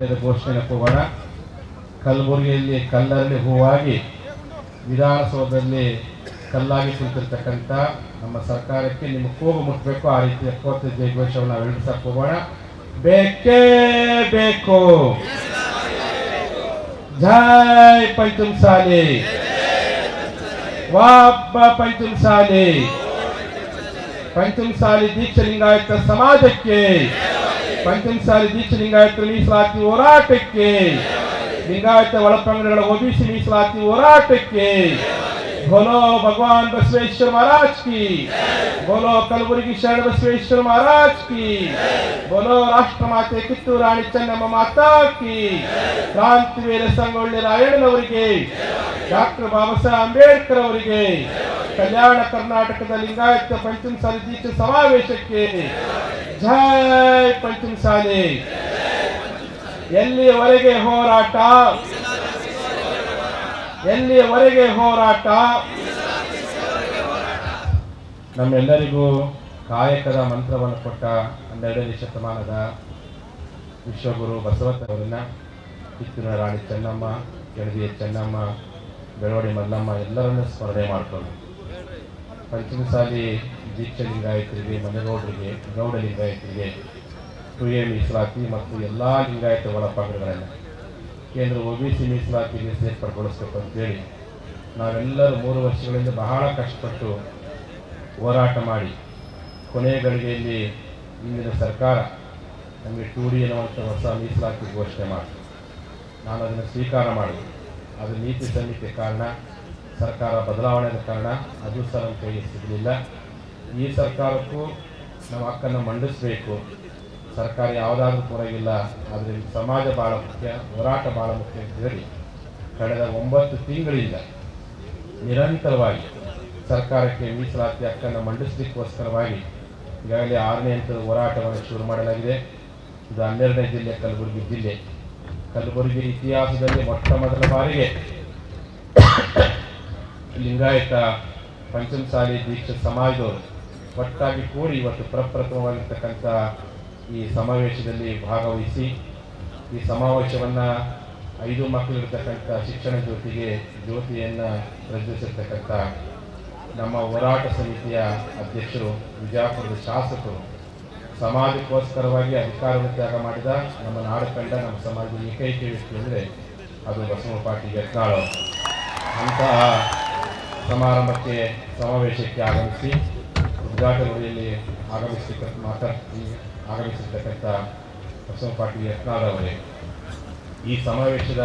ಘೋಷಣೆ ಹೋಗೋಣ ಕಲಬುರಗಿಯಲ್ಲಿ ಕಲ್ಲರಲ್ಲಿ ಹೂವಾಗಿ ವಿಧಾನಸೌಧದಲ್ಲಿ ಕಲ್ಲಾಗಿ ಕುಳಿತಿರ್ತಕ್ಕಂಥ ನಮ್ಮ ಸರ್ಕಾರಕ್ಕೆ ನಿಮ್ಮ ಕೂಗು ಮುಟ್ಟಬೇಕು ಆ ರೀತಿಯ ಕೋರ್ಟ್ ಜಯಘೋಷವನ್ನು ನಾವು ಹೋಗೋಣ ಬೇಕೇ ಬೇಕು. ಜೈ ಸಾಲಿ. ಪಂಚಮಸಾಲಿ ಸಾಲಿ. ದೀಕ್ಷ ಲಿಂಗಾಯತ ಸಮಾಜಕ್ಕೆ. ಪಂಚಮಸಾಲಿ ದೀಕ್ಷೆ ಲಿಂಗಾಯತ ಮೀಸಲಾತಿ ಹೋರಾಟಕ್ಕೆ, ಲಿಂಗಾಯತ ಒಳಪಂಗಡಗಳ ಒಬಿಸಿ ಮೀಸಲಾತಿ ಹೋರಾಟಕ್ಕೆ. ಬೋಲೋ ಭಗವಾನ್ ಬಸವೇಶ್ವರ ಮಹಾರಾಜ್ ಕಿ. ಬೋಲೋ ಕಲಬುರಗಿ ಶರಣ ಬಸವೇಶ್ವರ ಮಹಾರಾಜ್ ಕಿ. ಬೋಲೋ ರಾಷ್ಟ್ರ ಮಾತೆ ಕಿತ್ತೂರು ರಾಣಿ ಚೆನ್ನಮ್ಮ ಮಾತಾ ಕಿ. ಕ್ರಾಂತಿವೀರ ಸಂಗೊಳ್ಳಿ ರಾಯಣ್ಣನವರಿಗೆ, ಡಾಕ್ಟರ್ ಬಾಬಾ ಸಾಹೇಬ್ ಅಂಬೇಡ್ಕರ್ ಅವರಿಗೆ ಕಲ್ಯಾಣ ಕರ್ನಾಟಕದ ಲಿಂಗಾಯತ ಪಂಚಮ ಸಾಲಿ ದೀಕ್ಷೆ ಸಮಾವೇಶಕ್ಕೆ ಜೈ ಪಂಚಮಸಾಲಿ. ಎಲ್ಲಿಯವರೆಗೆ ಹೋರಾಟ? ಎಲ್ಲಿಯವರೆಗೆ ಹೋರಾಟ? ನಮ್ಮೆಲ್ಲರಿಗೂ ಕಾಯಕದ ಮಂತ್ರವನ್ನು ಕೊಟ್ಟ ಹನ್ನೆರಡನೇ ಶತಮಾನದ ವಿಶ್ವಗುರು ಬಸವಣ್ಣವರನ್ನ ಕಿತ್ತೂರಿನ ರಾಣಿ ಚೆನ್ನಮ್ಮ ಕೆಳದಿಯ ಚೆನ್ನಮ್ಮ, ಬೆಳವಡಿ ಮಲ್ಲಮ್ಮ ಎಲ್ಲರನ್ನೂ ಸ್ಮರಣೆ ಮಾಡಿಕೊಂಡು ಪಂಚಮಸಾಲಿ ದೀಕ್ಷ ಲಿಂಗಾಯತರಿಗೆ ಮನೆಗೌಡರಿಗೆ ಗೌಡ ಲಿಂಗಾಯತರಿಗೆ ಸುಯ ಮೀಸಲಾತಿ ಮತ್ತು ಎಲ್ಲ ಲಿಂಗಾಯತ ಒಳಪಂಗಡಗಳನ್ನು ಕೇಂದ್ರ ಒ ಬಿ ಸಿ ಮೀಸಲಾತಿಗೆ ಸೇರ್ಪಡೆಗೊಳಿಸಬೇಕು ಅಂತೇಳಿ ನಾವೆಲ್ಲರೂ ಮೂರು ವರ್ಷಗಳಿಂದ ಬಹಳ ಕಷ್ಟಪಟ್ಟು ಹೋರಾಟ ಮಾಡಿ ಕೊನೆಯ ಗಳಿಗೆಯಲ್ಲಿ ಇಂದಿನ ಸರ್ಕಾರ ನಮಗೆ ಟು ಡಿ ಎನ್ನುವಂಥ ಹೊಸ ಮೀಸಲಾತಿ ಘೋಷಣೆ ಮಾಡಿ ನಾನು ಅದನ್ನು ಸ್ವೀಕಾರ ಮಾಡಿ ಅದು ನೀತಿ ಸಂಹಿತೆ ಕಾರಣ ಸರ್ಕಾರ ಬದಲಾವಣೆಯ ಕಾರಣ ಅದು ಸಹ ನಮ್ಮ ಕೈಗೆ ಸಿಗಲಿಲ್ಲ ಈ ಸರ್ಕಾರಕ್ಕೂ ನಮ್ಮ ಹಕ್ಕನ್ನು ಮಂಡಿಸಬೇಕು. ಸರ್ಕಾರ ಯಾವುದಾದ್ರೂ ಕೊರಗಿಲ್ಲ ಆದರೆ ಸಮಾಜ ಭಾಳ ಮುಖ್ಯ, ಹೋರಾಟ ಭಾಳ ಮುಖ್ಯ ಅಂತ ಹೇಳಿ ಕಳೆದ ಒಂಬತ್ತು ತಿಂಗಳಿಂದ ನಿರಂತರವಾಗಿ ಸರ್ಕಾರಕ್ಕೆ ಮೀಸಲಾತಿ ಹಕ್ಕನ್ನು ಮಂಡಿಸಲಿಕ್ಕೋಸ್ಕರವಾಗಿ ಈಗಾಗಲೇ ಆರನೇ ಹಂತದ ಹೋರಾಟವನ್ನು ಶುರು ಮಾಡಲಾಗಿದೆ. ಇದು ಹನ್ನೆರಡನೇ ಜಿಲ್ಲೆ, ಕಲಬುರಗಿ ಜಿಲ್ಲೆ. ಕಲಬುರಗಿ ಇತಿಹಾಸದಲ್ಲಿ ಮೊಟ್ಟ ಮೊದಲ ಬಾರಿಗೆ ಲಿಂಗಾಯತ ಪಂಚಮಸಾಲಿ ದೀಕ್ಷೆ ಸಮಾಜದವರು ಒಟ್ಟಾಗಿ ಕೂಡಿ ಇವತ್ತು ಪ್ರಪ್ರಥಮವಾಗಿರ್ತಕ್ಕಂಥ ಈ ಸಮಾವೇಶದಲ್ಲಿ ಭಾಗವಹಿಸಿ, ಈ ಸಮಾವೇಶವನ್ನು ಐದು ಮಕ್ಕಳಿರ್ತಕ್ಕಂಥ ಶಿಕ್ಷಣ ಜ್ಯೋತಿಗೆ, ಜ್ಯೋತಿಯನ್ನು ಪ್ರಜ್ವಲಿಸಿರ್ತಕ್ಕಂಥ ನಮ್ಮ ಹೋರಾಟ ಸಮಿತಿಯ ಅಧ್ಯಕ್ಷರು, ವಿಜಯಪುರದ ಶಾಸಕರು, ಸಮಾಜಕ್ಕೋಸ್ಕರವಾಗಿ ಅಧಿಕಾರವನ್ನು ತ್ಯಾಗ ಮಾಡಿದ ನಮ್ಮ ನಾಡು ಕಂಡ ನಮ್ಮ ಸಮಾಜದ ಏಕೈಕ ವ್ಯಕ್ತಿ ಅಂದರೆ ಅದು ಬಸವ ಪಾಟೀಲ್ ಯತ್ನಾಳ್ ಅಂತಹ ಸಮಾರಂಭಕ್ಕೆ ಸಮಾವೇಶಕ್ಕೆ ಆಗಮಿಸಿ, ಉದ್ಘಾಟನೆಯಲ್ಲಿ ಆಗಮಿಸತಕ್ಕ ಮಾತಾಡ್ತಿ ಆಗಮಿಸಿರ್ತಕ್ಕಂಥ ಬಸವ ಪಾಟೀಲ್ ಅವರೇ. ಈ ಸಮಾವೇಶದ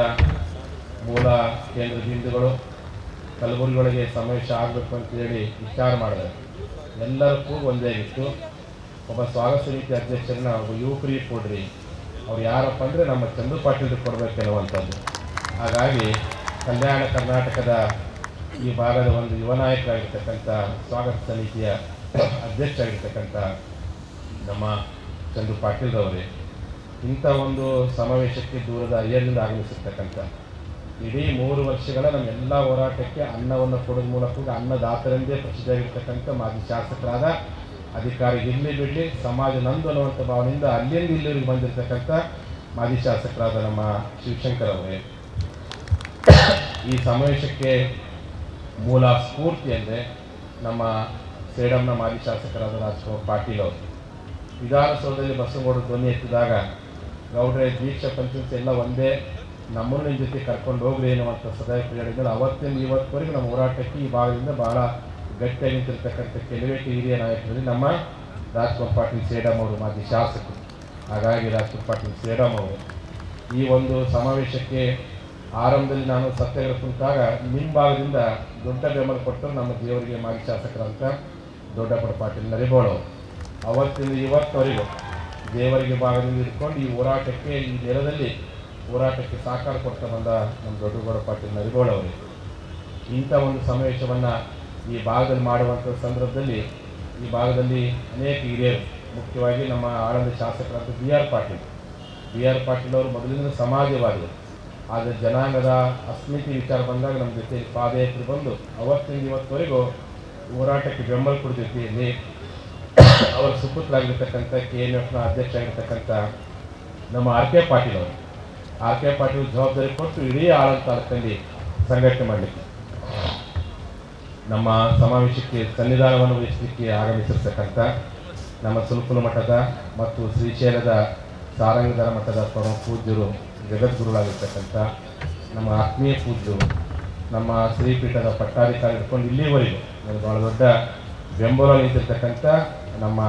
ಮೂಲ ಕೇಂದ್ರ ಬಿಂದುಗಳು ಕಲಬುರಗಿಯೊಳಗೆ ಸಮಾವೇಶ ಆಗಬೇಕು ಅಂತೇಳಿ ವಿಚಾರ ಮಾಡಿದೆ. ಎಲ್ಲರಿಗೂ ಒಂದೇ ಇತ್ತು. ಒಬ್ಬ ಸ್ವಾಗತ ಸಮಿತಿ ಅಧ್ಯಕ್ಷರನ್ನ ಒಬ್ಬ ಯುವಕರಿಗೆ ಕೊಡ್ರಿ ಅವ್ರು ಯಾರಪ್ಪ ಅಂದರೆ ನಮ್ಮ ಚಂದ್ರ ಪಾಟೀಲ್ ಕೊಡಬೇಕೆನ್ನುವಂಥದ್ದು ಹಾಗಾಗಿ ಕಲ್ಯಾಣ ಕರ್ನಾಟಕದ ಈ ಭಾಗದ ಒಂದು ಯುವ ನಾಯಕರಾಗಿರ್ತಕ್ಕಂಥ ಸ್ವಾಗತ ಸಮಿತಿಯ ಅಧ್ಯಕ್ಷರಾಗಿರ್ತಕ್ಕಂಥ ನಮ್ಮ ಚಂದ್ರು ಪಾಟೀಲ್ರವರೇ ಇಂಥ ಒಂದು ಸಮಾವೇಶಕ್ಕೆ ದೂರದ ಅರಿಯರಿಂದ ಆಗಮಿಸಿರ್ತಕ್ಕಂಥ ಇಡೀ ಮೂರು ವರ್ಷಗಳ ನಮ್ಮ ಎಲ್ಲ ಹೋರಾಟಕ್ಕೆ ಅನ್ನವನ್ನು ಕೊಡೋದ್ರ ಮೂಲಕ ಅನ್ನದಾತರೆಂದೇ ಪ್ರಸಿದ್ಧಿಯಾಗಿರ್ತಕ್ಕಂಥ ಮಾಜಿ ಶಾಸಕರಾದ ಅಧಿಕಾರಿ ಇಲ್ಲಿ ಬಿಡಲಿ ಸಮಾಜ ನಂದು ಅನ್ನುವಂಥ ಭಾವನೆಯಿಂದ ಅಲ್ಲಿಂದ ಇಲ್ಲಿವರೆಗೆ ಬಂದಿರತಕ್ಕಂಥ ಮಾಜಿ ಶಾಸಕರಾದ ನಮ್ಮ ಶಿವಶಂಕರ್ ಅವರೇ. ಈ ಸಮಾವೇಶಕ್ಕೆ ಮೂಲ ಸ್ಫೂರ್ತಿ ಅಂದರೆ ನಮ್ಮ ಸೇಡಂನ ಮಾಜಿ ಶಾಸಕರಾದ ರಾಜ್ಕುಮಾರ್ ಪಾಟೀಲ್ ಅವರು. ವಿಧಾನಸೌಧದಲ್ಲಿ ಬಸವಗೌಡ ಧ್ವನಿ ಎತ್ತಿದಾಗ ಗೌಡ್ರೆ, ದೀಕ್ಷಾ ಪಂಚಾಯತ್ ಎಲ್ಲ ಒಂದೇ ನಮ್ಮನ್ನು ನಿಮ್ಮ ಜೊತೆ ಕರ್ಕೊಂಡು ಹೋಗ್ರಿ ಅನ್ನುವಂಥ ಸದಾಯ ಹೇಳಿದ್ರು ಅವತ್ತಿನ ಇವತ್ತುವರೆಗೂ ನಮ್ಮ ಹೋರಾಟಕ್ಕೆ ಈ ಭಾಗದಿಂದ ಬಹಳ ಗಟ್ಟಿಯಾಗಿ ನಿಂತಿರ್ತಕ್ಕಂಥ ಕೆಲವೇ ಹಿರಿಯ ನಾಯಕರಲ್ಲಿ ನಮ್ಮ ರಾಜ್ಕುಮಾರ್ ಪಾಟೀಲ್ ಸೇಡಂ ಅವರು ಮಾಜಿ ಶಾಸಕರು. ಹಾಗಾಗಿ ರಾಜ್ಕುಮಾರ್ ಪಾಟೀಲ್ ಸೇಡಂ ಅವರು ಈ ಒಂದು ಸಮಾವೇಶಕ್ಕೆ ಆರಂಭದಲ್ಲಿ ನಾನು ಸತ್ಯಾಗ್ರಹ ಕುಂತಾಗ ನಿಮ್ಮ ಭಾಗದಿಂದ ದೊಡ್ಡ ಬೆಂಬಲ ಕೊಟ್ಟರು ನಮ್ಮ ದೇವರಿಗೆ ಮಾಜಿ ಶಾಸಕರಂತ ದೊಡ್ಡಪ್ಪಡ ಪಾಟೀಲ್ ನರಿಬೋಳು. ಅವತ್ತಿಂದ ಇವತ್ತವರೆಗೂ ದೇವರಿಗೆ ಭಾಗದಿಂದ ಇಟ್ಕೊಂಡು ಈ ಹೋರಾಟಕ್ಕೆ, ಈ ನೆಲದಲ್ಲಿ ಹೋರಾಟಕ್ಕೆ ಸಾಕಾರ ಕೊಡ್ತಾ ಬಂದ ನಮ್ಮ ದೊಡ್ಡಗೌಡ ಪಾಟೀಲ್ ನರಿಬೋಳವರು ಇಂಥ ಒಂದು ಸಮಾವೇಶವನ್ನು ಈ ಭಾಗದಲ್ಲಿ ಮಾಡುವಂಥ ಸಂದರ್ಭದಲ್ಲಿ, ಈ ಭಾಗದಲ್ಲಿ ಅನೇಕ ಹಿರಿಯರು, ಮುಖ್ಯವಾಗಿ ನಮ್ಮ ಆಳಂದ ಶಾಸಕರಾದ B R Patil. B R Patil ಅವರು ಮೊದಲಿಂದ ಸಮಾಜವಾದಿಗಳು ಆದರೆ ಜನಾಂಗದ ಅಸ್ಮಿತಿ ವಿಚಾರ ಬಂದಾಗ ನಮ್ಮ ಜೊತೆ ಪಾದಯಾತ್ರೆ ಬಂದು ಅವತ್ತಿಂದ ಇವತ್ತುವರೆಗೂ ಹೋರಾಟಕ್ಕೆ ಬೆಂಬಲ ಕೊಡ ಜೊತೆಯಲ್ಲಿ ಅವರ ಸುಪುತ್ರಾಗಿರ್ತಕ್ಕಂಥ ಕೆ ಎನ್ ಎಫ್ನ ಅಧ್ಯಕ್ಷ ಆಗಿರ್ತಕ್ಕಂಥ ನಮ್ಮ ಆರ್ ಕೆ ಪಾಟೀಲ್ ಅವರು. ಆರ್ ಕೆ ಪಾಟೀಲ್ ಜವಾಬ್ದಾರಿ ಕೊಟ್ಟು ಇಡೀ ಆಡಳಿತ ತಾಲೂಕಲ್ಲಿ ಸಂಘಟನೆ ಮಾಡಲಿಕ್ಕೆ, ನಮ್ಮ ಸಮಾವೇಶಕ್ಕೆ ಸನ್ನಿಧಾನವನ್ನು ವಹಿಸಲಿಕ್ಕೆ ಆಗಮಿಸಿರ್ತಕ್ಕಂಥ ನಮ್ಮ ಸುಲ್ಕುಲ ಮಠದ ಮತ್ತು ಶ್ರೀಶೈಲದ ಸಾರಂಗಧರ ಮಠದ ಪರಮ ಪೂಜ್ಯರು ಜಗದ್ಗುರುಗಳಾಗಿರ್ತಕ್ಕಂಥ ನಮ್ಮ ಆತ್ಮೀಯ ಪೂಜ್ಯರು, ನಮ್ಮ ಶ್ರೀಪೀಠದ ಪಟ್ಟಾಧಿಕಾರಿ ಇಟ್ಕೊಂಡು ಇಲ್ಲಿವರೆಗೂ ನನಗೆ ಭಾಳ ದೊಡ್ಡ ಬೆಂಬಲ ನೀಡಿರ್ತಕ್ಕಂಥ ನಮ್ಮ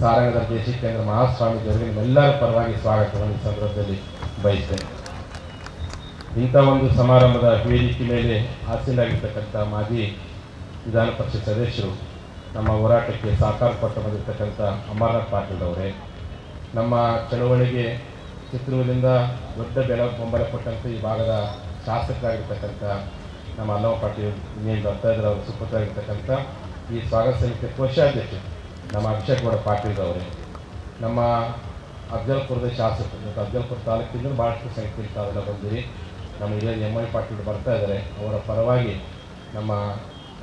ಸಾರಂಗದ ದೇಶಿಕೇಂದ್ರ ಮಹಾಸ್ವಾಮೀಜಿಯವರಿಗೆ ನಿಮ್ಮೆಲ್ಲರ ಪರವಾಗಿ ಸ್ವಾಗತವನ್ನು ಈ ಸಂದರ್ಭದಲ್ಲಿ ಬಯಸ್ತೇನೆ. ಇಂಥ ಒಂದು ಸಮಾರಂಭದ ವೇದಿಕೆ ಮೇಲೆ ಆಸೀನರಾಗಿರ್ತಕ್ಕಂಥ ಮಾಜಿ ವಿಧಾನ ಪರಿಷತ್ ಸದಸ್ಯರು, ನಮ್ಮ ಹೋರಾಟಕ್ಕೆ ಸಾಕಾರ ಕೊಟ್ಟು ಬಂದಿರತಕ್ಕಂಥ ಅಮರನಾಥ್ ಪಾಟೀಲ್ ಅವರೇ ನಮ್ಮ ಚಳವಳಿಗೆ ಚಿತ್ರದುರ್ಗದಿಂದ ದೊಡ್ಡ ಬೆಳ ಬೆಂಬಲ ಕೊಟ್ಟಂಥ ಈ ಭಾಗದ ಶಾಸಕರಾಗಿರ್ತಕ್ಕಂಥ ನಮ್ಮ ಅಲ್ಲವ ಪಾಟೀಲ್ ಇನ್ನೇನು ಇದ್ದಾರೆ ಅವರು ಸುಪುತ್ರರಾಗಿರ್ತಕ್ಕಂಥ ಈ ಸ್ವಾಗತ ಸಮಿತಿಯ ಕೋಶಾಧ್ಯಕ್ಷರು ನಮ್ಮ ಅಭಿಷೇಕ್ ಗೌಡ ಪಾಟೀಲ್ ಅವರೇ ನಮ್ಮ ಅಫ್ಜಲ್ಪುರದ ಶಾಸಕರು ಮತ್ತು ಅಫ್ಜಲ್ಪುರ ತಾಲೂಕಿಂದ ಭಾಳಷ್ಟು ಸಂಖ್ಯೆಯಲ್ಲಿ ತಾವೆಲ್ಲ ಬಂದಿರಿ. ನಮ್ಮ ಹಿರಿಯ ಎಂ ಐ ಪಾಟೀಲ್ ಬರ್ತಾ ಇದ್ದಾರೆ. ಅವರ ಪರವಾಗಿ ನಮ್ಮ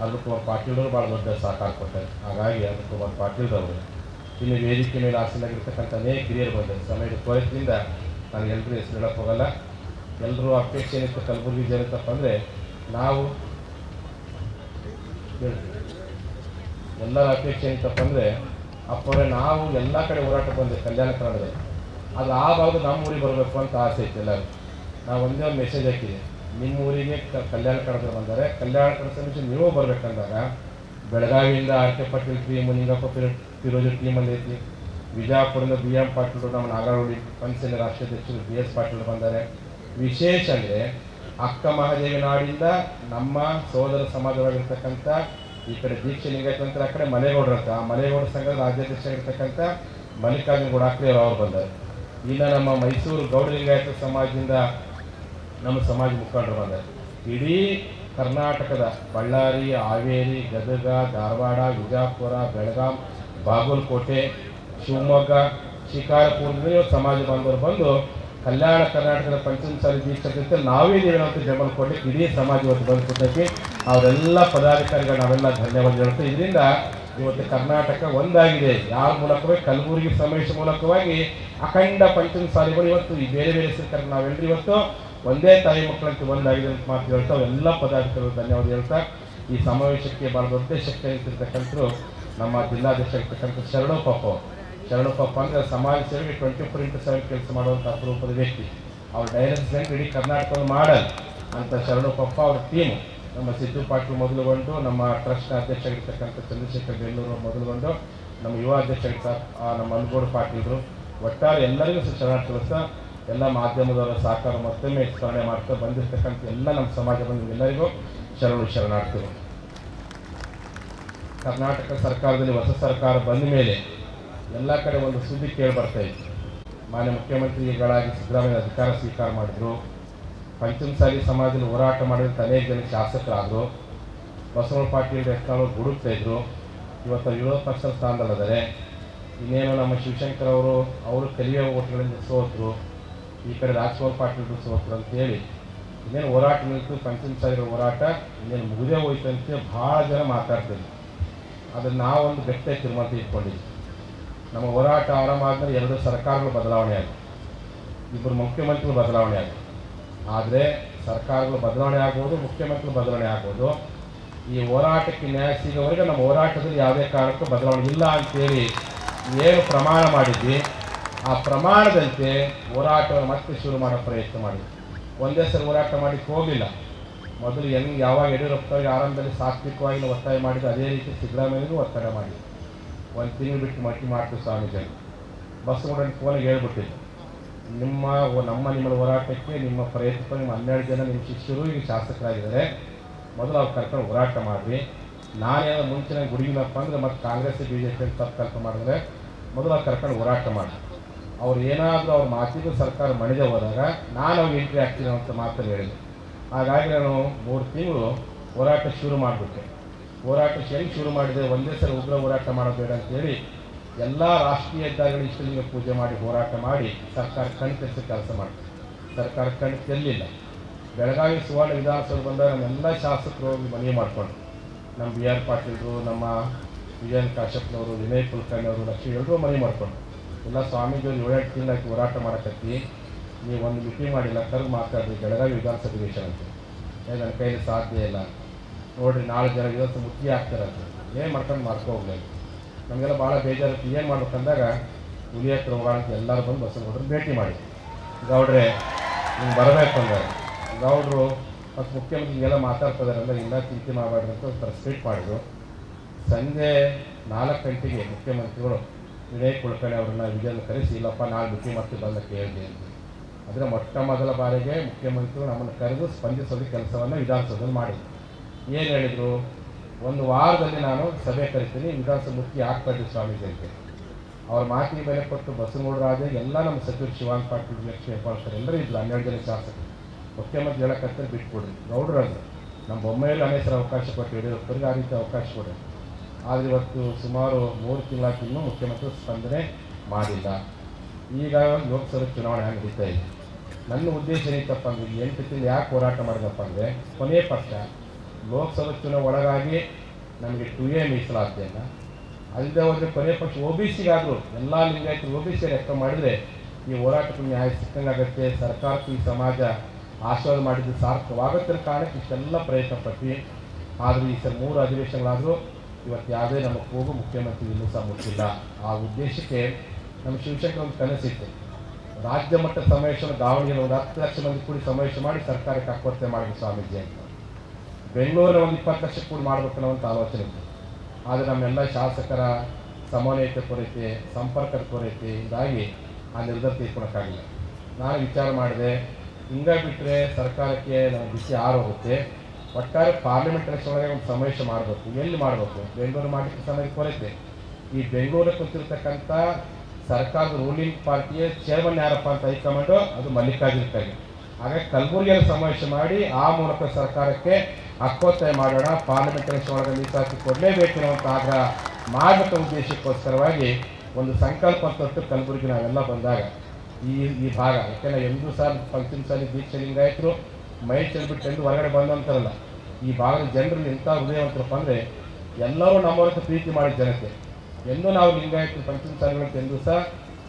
ಅರುಣಕುಮಾರ್ ಪಾಟೀಲ್ ಭಾಳ ದೊಡ್ಡ ಸಹಕಾರ ಕೊಟ್ಟಾರೆ. ಹಾಗಾಗಿ ಪಾಟೀಲ್ ಪಾಟೀಲ್ರವರು ಇನ್ನು ವೇದಿಕೆ ಮೇಲೆ ಆಸೀನಾಗಿರ್ತಕ್ಕಂಥ ಅನೇಕ ಹಿರಿಯರು ಬಂದರು. ಸಮಯದ ಕೊರತೆಯಿಂದ ನಾನು ಎಲ್ಲರೂ ಹೆಸರು ಹೇಳಕ್ಕೆ ಹೋಗಲ್ಲ. ಎಲ್ಲರೂ ಅಪೇಕ್ಷೆ ಏನಿತ್ತು ಕಲಬುರಗಿ ಜನತಪ್ಪ ಅಂದರೆ ನಾವು. ಎಲ್ಲರ ಅಪೇಕ್ಷೆ ಏನಂತಪ್ಪ ಅಂದರೆ ಅಪ್ಪರೇ ನಾವು ಎಲ್ಲ ಕಡೆ ಹೋರಾಟ ಬಂದೆ ಕಲ್ಯಾಣ ಕನ್ನಡದಲ್ಲಿ. ಅದು ಆ ಭಾಗದ ನಮ್ಮ ಊರಿಗೆ ಬರಬೇಕು ಅಂತ ಆಸೆ ಇತ್ತು ಎಲ್ಲರೂ ನಾವು ಒಂದೇ ಒಂದು ಮೆಸೇಜ್ ಹಾಕಿದೆ. ನಿಮ್ಮ ಊರಿಗೆ ಕಲ್ಯಾಣ ಕನ್ನಡದಲ್ಲಿ ಬಂದರೆ, ಕಲ್ಯಾಣ ಕನ್ನಡ ಸಮಿತಿ ನೀವು ಬರಬೇಕಂದಾಗ, ಬೆಳಗಾವಿಯಿಂದ R K Patil P Muningappa ಪಿರ- ಫಿರೋಜ್ ಟೀಮಲ್ಲಿ ಐತಿ? ವಿಜಯಪುರದಿಂದ ಬಿ ಎಂ ಪಾಟೀಲ್ ನಮ್ಮ ನಾಗರಹೊಳಿ ಪಂಚಸೇನೆ ರಾಷ್ಟ್ರಾಧ್ಯಕ್ಷರು ಬಿ ಎಸ್ ಪಾಟೀಲ್ ಬಂದಾರೆ. ವಿಶೇಷ ಅಂದರೆ ಅಕ್ಕ ಮಹಾದೇವಿ ನಾಡಿಂದ ನಮ್ಮ ಸೋದರ ಸಮಾಜವಾಗಿರ್ತಕ್ಕಂಥ ಈ ಕಡೆ ದೀಕ್ಷೆ ಲಿಂಗಾಯತ ಅಂತ ಆ ಕಡೆ ಮಲೆಗೌಡರು ಅಂತ. ಆ ಮಲೆಗೌಡ ಸಂಘದ ರಾಜ್ಯಾಧ್ಯಕ್ಷರಾಗಿರ್ತಕ್ಕಂಥ ಮಲ್ಲಿಕಾರ್ಜುನ ಗುಡಾಕ್ರಿ ಅವರು ಬಂದರು. ಇನ್ನು ನಮ್ಮ ಮೈಸೂರು ಗೌಡ ಲಿಂಗಾಯತ ಸಮಾಜದಿಂದ ನಮ್ಮ ಸಮಾಜ ಮುಖಂಡರು ಬಂದರು. ಇಡೀ ಕರ್ನಾಟಕದ ಬಳ್ಳಾರಿ, ಹಾವೇರಿ, ಗದಗ, ಧಾರವಾಡ, ವಿಜಾಪುರ, ಬೆಳಗಾಂ ಬಾಗಲಕೋಟೆ, ಶಿವಮೊಗ್ಗ, ಶಿಕಾರಪುರ ಸಮಾಜ ಬಾಂಧವರು ಬಂದು ಕಲ್ಯಾಣ ಕರ್ನಾಟಕದ ಪಂಚಮಸಾಲಿ ದೀಕ್ಷತೆ ನಾವೇ ಅಂತ ಬೆಂಬಲ ಇಡೀ ಸಮಾಜ ಇವತ್ತು ಬಂದು ಕೊಟ್ಟಕ್ಕೆ ಅವರೆಲ್ಲ ಪದಾಧಿಕಾರಿಗಳು, ನಾವೆಲ್ಲ ಧನ್ಯವಾದ ಹೇಳ್ತೀವಿ. ಇದರಿಂದ ಇವತ್ತು ಕರ್ನಾಟಕ ಒಂದಾಗಿದೆ. ಯಾರ ಮೂಲಕವೇ, ಕಲಬುರಗಿ ಸಮಾವೇಶ ಮೂಲಕವಾಗಿ ಅಖಂಡ ಪಂಚಮಸಾಲಿಗಳು ಇವತ್ತು ಈ ಬೇರೆ ಬೇರೆ ಸರ್ಕಾರ ನಾವೆಲ್ಲರೂ ಇವತ್ತು ಒಂದೇ ತಾಯಿ ಮಕ್ಕಳಂತೆ ಒಂದಾಗಿದೆ ಅಂತ ಮಾತು ಹೇಳ್ತಾ ಅವೆಲ್ಲ ಪದಾಧಿಕಾರಿಗಳು ಧನ್ಯವಾದ ಹೇಳ್ತಾ ಈ ಸಮಾವೇಶಕ್ಕೆ ಬಹಳ ದೊಡ್ಡ ಶಕ್ತಿ ನಮ್ಮ ಜಿಲ್ಲಾಧ್ಯಕ್ಷ ಇರ್ತಕ್ಕಂಥ ಶರಣೋಪಪ್ಪ ಶರಣು ಪಪ್ಪ ಅಂದರೆ ಸಮಾಜ ಸೇವೆಗೆ ಟ್ವೆಂಟಿ ಫೋರ್ ಇಂಟು ಸೆವೆನ್ ಕೆಲಸ ಮಾಡುವಂಥ ಅಪರೂಪದ ವ್ಯಕ್ತಿ. ಅವ್ರ ಬ್ಯಾಂಕ್ ಇಡೀ ಕರ್ನಾಟಕದಲ್ಲಿ ಮಾಡಲ್ ಅಂತ ಶರಣೋಪಪ್ಪ ಅವ್ರ ಟೀಮು ನಮ್ಮ ಸಿದ್ದು ಪಾಟೀಲ್ ಮೊದಲುಗೊಂಡು ನಮ್ಮ ಟ್ರಸ್ಟ್ ಅಧ್ಯಕ್ಷ ಆಗಿರ್ತಕ್ಕಂಥ ಚಂದ್ರಶೇಖರ್ ಮೊದಲು ಮೊದಲುಗೊಂಡು ನಮ್ಮ ಯುವ ಅಧ್ಯಕ್ಷ ನಮ್ಮ ಅನ್ಗೋಡು ಪಾಟೀಲ್ರು. ಒಟ್ಟಾರೆ ಎಲ್ಲರಿಗೂ ಸಹ ಶರಣಾರ್ಥಿಗಳು ಸಹ, ಎಲ್ಲ ಮಾಧ್ಯಮದವರ ಸಹಕಾರ ಮತ್ತೊಮ್ಮೆ ಸ್ಮರಣೆ ಮಾಡ್ತಾ ಬಂದಿರತಕ್ಕಂಥ ಎಲ್ಲ ನಮ್ಮ ಸಮಾಜ ಬಂಧು ಎಲ್ಲರಿಗೂ ಶರಣು ಶರಣಾರ್ಥಿಗಳು. ಕರ್ನಾಟಕ ಸರ್ಕಾರದಲ್ಲಿ ಹೊಸ ಸರ್ಕಾರ ಬಂದ ಮೇಲೆ ಎಲ್ಲ ಕಡೆ ಒಂದು ಸುದ್ದಿ ಕೇಳಿ ಬರ್ತಾ ಇತ್ತು. ಮಾನ್ಯ ಮುಖ್ಯಮಂತ್ರಿಗಳಾಗಿ ಸಿದ್ದರಾಮಯ್ಯ ಅಧಿಕಾರ ಸ್ವೀಕಾರ ಮಾಡಿದ್ರು. ಪಂಚಮಸಾಲಿ ಸಮಾಜದಲ್ಲಿ ಹೋರಾಟ ಮಾಡಿದ ಅನೇಕ ಜನ ಶಾಸಕರಾದರು. ಬಸವನ ಪಾಟೀಲ್ ಯತ್ನಾಳ್ ಗುಡುಕ್ತಾ ಇದ್ರು. ಇವತ್ತು ವಿರೋಧ ಪಕ್ಷದ ಸ್ಥಾನದಲ್ಲಿದ್ದಾರೆ. ಇನ್ನೇನು ನಮ್ಮ ಶಿವಶಂಕರ್ ಅವರು ಅವರು ಕಲಿಯ ಓಟ್ಗಳಿಂದ ಸೋತರು. ಈ ಕಡೆ ರಾಜ್ಕುಮಾರ್ ಪಾಟೀಲ್ ಸೋತರು ಅಂತೇಳಿ ಇನ್ನೇನು ಹೋರಾಟ ನಿಂತು ಪಂಚಮಸಾಲಿಗಳ ಹೋರಾಟ ಇನ್ನೇನು ಮುಗಿದೇ ಹೋಯ್ತು ಅಂತ ಭಾಳ ಜನ ಮಾತಾಡ್ತಿದ್ರು. ಅದನ್ನು ನಾವೊಂದು ಗಟ್ಟಿಯಾಗಿ ತೀರ್ಮಾನ ತೆಗೆದುಕೊಂಡಿದ್ವಿ ನಮ್ಮ ಹೋರಾಟ ಆರಂಭ ಆದಮೇಲೆ ಎರಡು ಸರ್ಕಾರಗಳು ಬದಲಾವಣೆ ಆಗಿದೆ ಇಬ್ಬರು ಮುಖ್ಯಮಂತ್ರಿಗಳು ಬದಲಾವಣೆ ಆಗಿದೆ ಆದರೆ ಸರ್ಕಾರಗಳು ಬದಲಾವಣೆ ಆಗ್ಬೋದು, ಮುಖ್ಯಮಂತ್ರಿಗಳು ಬದಲಾವಣೆ ಆಗ್ಬೋದು. ಈ ಹೋರಾಟಕ್ಕೆ ನ್ಯಾಯ ಸಿಗೋವರೆಗೆ ನಮ್ಮ ಹೋರಾಟದಲ್ಲಿ ಯಾವುದೇ ಕಾರಣಕ್ಕೂ ಬದಲಾವಣೆ ಇಲ್ಲ ಅಂತೇಳಿ ಏನು ಪ್ರಮಾಣ ಮಾಡಿದ್ವಿ. ಆ ಪ್ರಮಾಣದಂತೆ ಹೋರಾಟವನ್ನು ಮತ್ತೆ ಶುರು ಮಾಡೋ ಪ್ರಯತ್ನ ಮಾಡಿದ್ವಿ. ಒಂದೇ ಸಲ ಹೋರಾಟ ಮಾಡಲಿಕ್ಕೆ ಹೋಗಲಿಲ್ಲ. ಮೊದಲು ಹೆಂಗೆ ಯಾವಾಗ ಯಡಿಯೂರಪ್ಪ ಆರಂಭದಲ್ಲಿ ಸಾತ್ವಿಕವಾಗಿ ಒತ್ತಾಯ ಮಾಡಿದ್ದು ಅದೇ ರೀತಿ ಸಿದ್ದರಾಮಯ್ಯನೂ ಒತ್ತಡ ಮಾಡಿದ್ವಿ. ಒಂದು ತಿಂಗಳು ಬಿಟ್ಟು ಮಟ್ಟಿ ಮಾಡ್ತೀವಿ ಸ್ವಾಮೀಜಿ ಬಸ್ಸುಗಳನ್ನು ಫೋನಿಗೆ ಹೇಳ್ಬಿಟ್ಟಿದ್ದು. ನಿಮ್ಮ ನಮ್ಮ ನಿಮ್ಮ ಹೋರಾಟಕ್ಕೆ, ನಿಮ್ಮ ಪ್ರಯತ್ನ ನಿಮ್ಮ ಹನ್ನೆರಡು ಜನ ನಿಮ್ಮ ಶಿಷ್ಯರು ಈಗ ಶಾಸಕರಾಗಿದ್ದಾರೆ. ಮೊದಲು ಅವ್ರು ಕರ್ಕೊಂಡು ಹೋರಾಟ ಮಾಡಿರಿ. ನಾನೇನೋ ಮುಂಚಿನ ಗುಡಿಗಿಲ್ಲಪ್ಪ ಅಂದರೆ ಮತ್ತು ಕಾಂಗ್ರೆಸ್ ಬಿ ಜೆ ಪಿ ತಪ್ಪು ಕಲ್ಪ ಮಾಡಿದ್ರೆ ಮೊದಲು ಅವ್ರು ಕರ್ಕೊಂಡು ಹೋರಾಟ ಮಾಡಿ ಅವ್ರು ಏನಾದರೂ ಅವ್ರು ಮಾತಿದ್ರು ಸರ್ಕಾರ ಮಣಿದೆ ಹೋದಾಗ ನಾನು ಅವ್ರಿಗೆ ಎಂಟ್ರಿ ಆಗ್ತೀನಿ ಅಂತ ಮಾತ್ರ ಹೇಳಿದೆ ಹಾಗಾಗಿ ನಾನು ಮೂರು ತಿಂಗಳು ಹೋರಾಟ ಶುರು ಮಾಡಿಬಿಟ್ಟೆ. ಹೋರಾಟ ಹೆಂಗೆ ಶುರು ಮಾಡಿದೆ? ಒಂದೇ ಸಲ ಉಗ್ರ ಹೋರಾಟ ಮಾಡಬೇಡ ಬೇಡ ಅಂತೇಳಿ ಎಲ್ಲ ರಾಷ್ಟ್ರೀಯ ಹೆದ್ದಾರಿಗಳು ಇಷ್ಟಲಿಂಗ ಪೂಜೆ ಮಾಡಿ, ಹೋರಾಟ ಮಾಡಿ ಸರ್ಕಾರ ಕಣ್ ತೆರೆಸೋ ಕೆಲಸ ಮಾಡಿ ಸರ್ಕಾರ ಕಣ್ ತೆರಲಿಲ್ಲ ಬೆಳಗಾವಿ ಸುವರ್ಣ ವಿಧಾನಸೌಧ ಬಂದಾಗ ನಮ್ಮೆಲ್ಲ ಶಾಸಕರು ಹೋಗಿ ಮನವಿ ಮಾಡಿಕೊಂಡು ನಮ್ಮ ಬಿ ಆರ್ ಪಾಟೀಲ್ರು, ನಮ್ಮ ವಿಜಯನ್ ಕಾಶ್ಯಪ್ನವರು, ವಿನಯ್ ಕುಲಕರ್ಣಿ ಅವರು ಲಕ್ಷ್ಮಿ ಎಲ್ಲರೂ ಮನವಿ ಮಾಡಿಕೊಂಡು ಎಲ್ಲ ಸ್ವಾಮೀಜಿಯವರು ಏಳೆಂಟು ತಿಂಗಳಾಗಿ ಹೋರಾಟ ಮಾಡಕತ್ತಿ. ನೀವು ಒಂದು ಮೀಟಿಂಗ್ ಮಾಡಿಲ್ಲ ಕರ್ಗ್ ಮಾತಾಡಿದ್ರೆ ಬೆಳಗಾವಿ ವಿಧಾನಸಭೆ ವಿಷಯ ಅಂತ. ಏ, ನನ್ನ ಕೈಲಿ ಸಾಧ್ಯ ಇಲ್ಲ ನೋಡಿರಿ, ನಾಳೆ ಜನ ಇವತ್ತು ಮುಖ್ಯ ಆಗ್ತಾರಂತ ಏನು ಮಾಡ್ಕೊಂಡು ಮಾಡ್ಕೋಗ್ಲಿಲ್ಲ ನಮಗೆಲ್ಲ ಭಾಳ ಬೇಜಾರಿತ್ತು ಏನು ಮಾಡ್ಬೇಕಂದಾಗ ಹತ್ರ ಹೋಗೋಣ ಅಂತ ಎಲ್ಲರೂ ಬಂದು ಬಸ್ಸಲ್ಲಿ ಹೋದ್ರೆ, ಭೇಟಿ ಮಾಡಿ. ಗೌಡ್ರೆ ಹಿಂಗೆ ಬರಬೇಕು ಅಂದಾಗ ಗೌಡ್ರು ಮತ್ತು ಮುಖ್ಯಮಂತ್ರಿ ಹಿಂಗೆಲ್ಲ ಮಾತಾಡ್ತಿದಾರಲ್ಲ ಇಲ್ಲ ಚಿಂತೆ ಮಾಡಬೇಡ್ರಿ ಅಂತ ಒಂಥರ ಸ್ಟ್ರೀಟ್ ಮಾಡಿದ್ರು. ಸಂಜೆ ನಾಲ್ಕು ಗಂಟೆಗೆ ಮುಖ್ಯಮಂತ್ರಿಗಳು, ವಿನಯ್ ಕುಲಕರ್ಣಿ ಅವ್ರನ್ನ ವಿಜಯನ ಕರೆಸಿ, ಇಲ್ಲಪ್ಪ, ನಾಳೆ ಬಿಟ್ಟು ಮತ್ತೆ ಬಂದ ಕೇಳಿದೆ ಅಂತ. ಆದರೆ ಮೊಟ್ಟ ಮೊದಲ ಬಾರಿಗೆ ಮುಖ್ಯಮಂತ್ರಿಗಳು ನಮ್ಮನ್ನು ಕರೆದು ಸ್ಪಂದಿಸೋದು ಕೆಲಸವನ್ನು ವಿಧಾನಸೌಧದಲ್ಲಿ ಮಾಡಿದ್ರು. ಏನು ಹೇಳಿದರು? ಒಂದು ವಾರದಲ್ಲಿ ನಾನು ಸಭೆ ಕರಿತೀನಿ ವಿಧಾನಸಭೆ ಮುಖ್ಯ ಆಗ್ತಾಯಿದ್ದೆ ಸ್ವಾಮೀಜಿ ಅವ್ರ ಮಾತಿಗೆ ಬೆಲೆ ಕೊಟ್ಟು ಬಸವನಗೌಡರಾಜ ಎಲ್ಲ ನಮ್ಮ ಸಚಿವರು ಶಿವಾನ್ ಪಾಟೀಲ್ ಲಕ್ಷ್ಮೀ ಹೆಬ್ಬಾಳ್ಕರ್ ಎಲ್ಲರೂ ಇದ್ರು ಹನ್ನೆರಡು ಜನ ಶಾಸಕರು. ಮುಖ್ಯಮಂತ್ರಿ ಹೇಳಕ್ಕಂತ ಬಿಟ್ಕೊಡ್ರಿ ಗೌಡ್ರು ನಮ್ಮ ಬೊಮ್ಮೆಯಲ್ಲಿ ಅನೇಕ ಅವಕಾಶ ಕೊಟ್ಟು ಯಡಿಯೂರಪ್ಪರಿಗೆ ಆ ರೀತಿ ಅವಕಾಶ ಕೊಡಿ ಆದರೆ ಇವತ್ತು ಸುಮಾರು ಮೂರು ತಿಂಗಳಾಗಿ ಇನ್ನೂ ಮುಖ್ಯಮಂತ್ರಿ ಸ್ಪಂದನೆ ಮಾಡಿಲ್ಲ. ಈಗ ಲೋಕಸಭೆ ಚುನಾವಣೆ ನಡೀತಾ ಇದೆ ನನ್ನ ಉದ್ದೇಶ ಏನಿತ್ತಪ್ಪ ಅಂದ್ರೆ ಎಂಟು ತಿಂಗಳು ಯಾಕೆ ಹೋರಾಟ ಮಾಡಿದಪ್ಪ ಅಂದರೆ, ಕೊನೆಯ ಪಕ್ಷ ಲೋಕಸಭೆ ಚುನಾವಣೆ ಒಳಗಾಗಿ ನಮಗೆ ಟು ಎ ಮೀಸಲಾತಿಯನ್ನು, ಅಲ್ಲದೆ ಹೋದರೆ ಕೊನೆಯ ಪಕ್ಷ ಒ ಬಿ ಸಿಗಾದರೂ ಎಲ್ಲ ಲಿಂಗಾಯತರು ಒ ಬಿ ಸಿ ಲೆಕ್ಕ ಮಾಡಿದರೆ, ಈ ಹೋರಾಟಕ್ಕೆ ನ್ಯಾಯ ಸಿಕ್ಕಂಗಾಗತ್ತೆ ಸರ್ಕಾರಕ್ಕೂ ಈ ಸಮಾಜ ಆಶೀರ್ವಾದ ಮಾಡಿದ್ದು ಸಾರ್ಥಕವಾಗುತ್ತಿರೋ ಕಾರಣಕ್ಕೆ ಇಷ್ಟೆಲ್ಲ ಪ್ರಯತ್ನ ಪಟ್ಟಿ ಆದರೆ ಈ ಸರ್ ಮೂರು ಅಧಿವೇಶನಗಳಾದರೂ ಇವತ್ತು ಯಾವುದೇ ನಮ್ಮ ಕೂಗು ಮುಖ್ಯಮಂತ್ರಿ ಇನ್ನೂ ಸಹ ಮುಟ್ಟಿಲ್ಲ. ಆ ಉದ್ದೇಶಕ್ಕೆ ನಮ್ಮ ಶಿವಶಂಕರ್ ಒಂದು ಕನಸಿತ್ತು. ರಾಜ್ಯ ಮಟ್ಟ ಸಮಾವೇಶ ದಾವಣಗೆರೆ ಒಂದು ಹತ್ತು ಲಕ್ಷ ಮಂದಿ ಕೂಡಿ ಸಮಾವೇಶ ಮಾಡಿ ಸರ್ಕಾರಕ್ಕೆ ಅಕ್ವರ್ತೆ ಮಾಡಿದ್ರು ಸ್ವಾಮೀಜಿ ಅಂತ. ಬೆಂಗಳೂರಿನ ಒಂದು ಇಪ್ಪತ್ತು ಲಕ್ಷ ಕೂಡಿ ಮಾಡಬೇಕು ಅನ್ನೋ ಒಂದು ಆಲೋಚನೆ ಇತ್ತು. ಆದರೆ ನಮ್ಮೆಲ್ಲ ಶಾಸಕರ ಸಮನ್ವಯತೆ ಕೊರತೆ, ಸಂಪರ್ಕದ ಕೊರತೆ ಇದಾಗಿ ಆ ನಿರ್ಧಾರ ತೀರ್ಕೊಳಕ್ಕಾಗಿಲ್ಲ ನಾನು ವಿಚಾರ ಮಾಡಿದೆ ಹಿಂಗ ಬಿಟ್ಟರೆ ಸರ್ಕಾರಕ್ಕೆ ನಾವು ಬಿಸಿ ಆರೋಗುತ್ತೆ ಒಟ್ಟಾರೆ ಪಾರ್ಲಿಮೆಂಟ್ ಎಲೆಕ್ಷನ್ ಒಳಗೆ ಒಂದು ಸಮಾವೇಶ ಮಾಡಬೇಕು. ಎಲ್ಲಿ ಮಾಡಬೇಕು? ಬೆಂಗಳೂರು ಮಾಡಲಿಕ್ಕೆ ಸಮಯ ಕೊರತೆ. ಈ ಬೆಂಗಳೂರಿಗೆ ಕೂತಿರ್ತಕ್ಕಂಥ ಸರ್ಕಾರದ ರೂಲಿಂಗ್ ಪಾರ್ಟಿಯ ಚೇರ್ಮನ್ ಯಾರಪ್ಪ ಅಂತ ಹೈಕಮಾಂಡು ಅದು ಮಲ್ಲಿಕಾರ್ಜುನ ಖರ್ಗೆ ಹಾಗೆ ಕಲಬುರಗಿಯಲ್ಲಿ ಸಮಾವೇಶ ಮಾಡಿ ಆ ಮೂಲಕ ಸರ್ಕಾರಕ್ಕೆ ಅಕ್ಕೊತ್ತಾಯ ಮಾಡೋಣ ಪಾರ್ಲಿಮೆಂಟ್ ಎಲೆಕ್ಷನ್ ಮೀಸಲಾತಿ ಕೊಡಲೇಬೇಕು ಅನ್ನುವಂಥ ಆಗ್ರಹ ಮಾಡಬೇಕ ಉದ್ದೇಶಕ್ಕೋಸ್ಕರವಾಗಿ ಒಂದು ಸಂಕಲ್ಪ ತೊಟ್ಟು ಕಲಬುರಗಿ ನಾವೆಲ್ಲ ಬಂದಾಗ ಈ ಈ ಭಾಗ, ಯಾಕೆಂದರೆ ಎಂದೂ ಸಹ ಫಂಕ್ಷನ್ ಸಾಲಿ ದೀಕ್ಷೆ ಲಿಂಗಾಯತರು ಮೈ ಚೆಲ್ಬಿಟ್ಟು ಎಂದು ಹೊರಗಡೆ ಬಂದಂತಾರಲ್ಲ, ಈ ಭಾಗದ ಜನರಲ್ಲಿ ಎಂಥ ಹೃದಯವಂತರಪ್ಪ ಅಂದರೆ ಎಲ್ಲರೂ ನಮ್ಮವರತ್ತ ಪ್ರೀತಿ ಮಾಡಿದ ಜನತೆ ಎಂದೂ ನಾವು ಲಿಂಗಾಯತ ಪಂಚಮ ಸಾಲಿಗಳಂತ ಎಂದೂ ಸಹ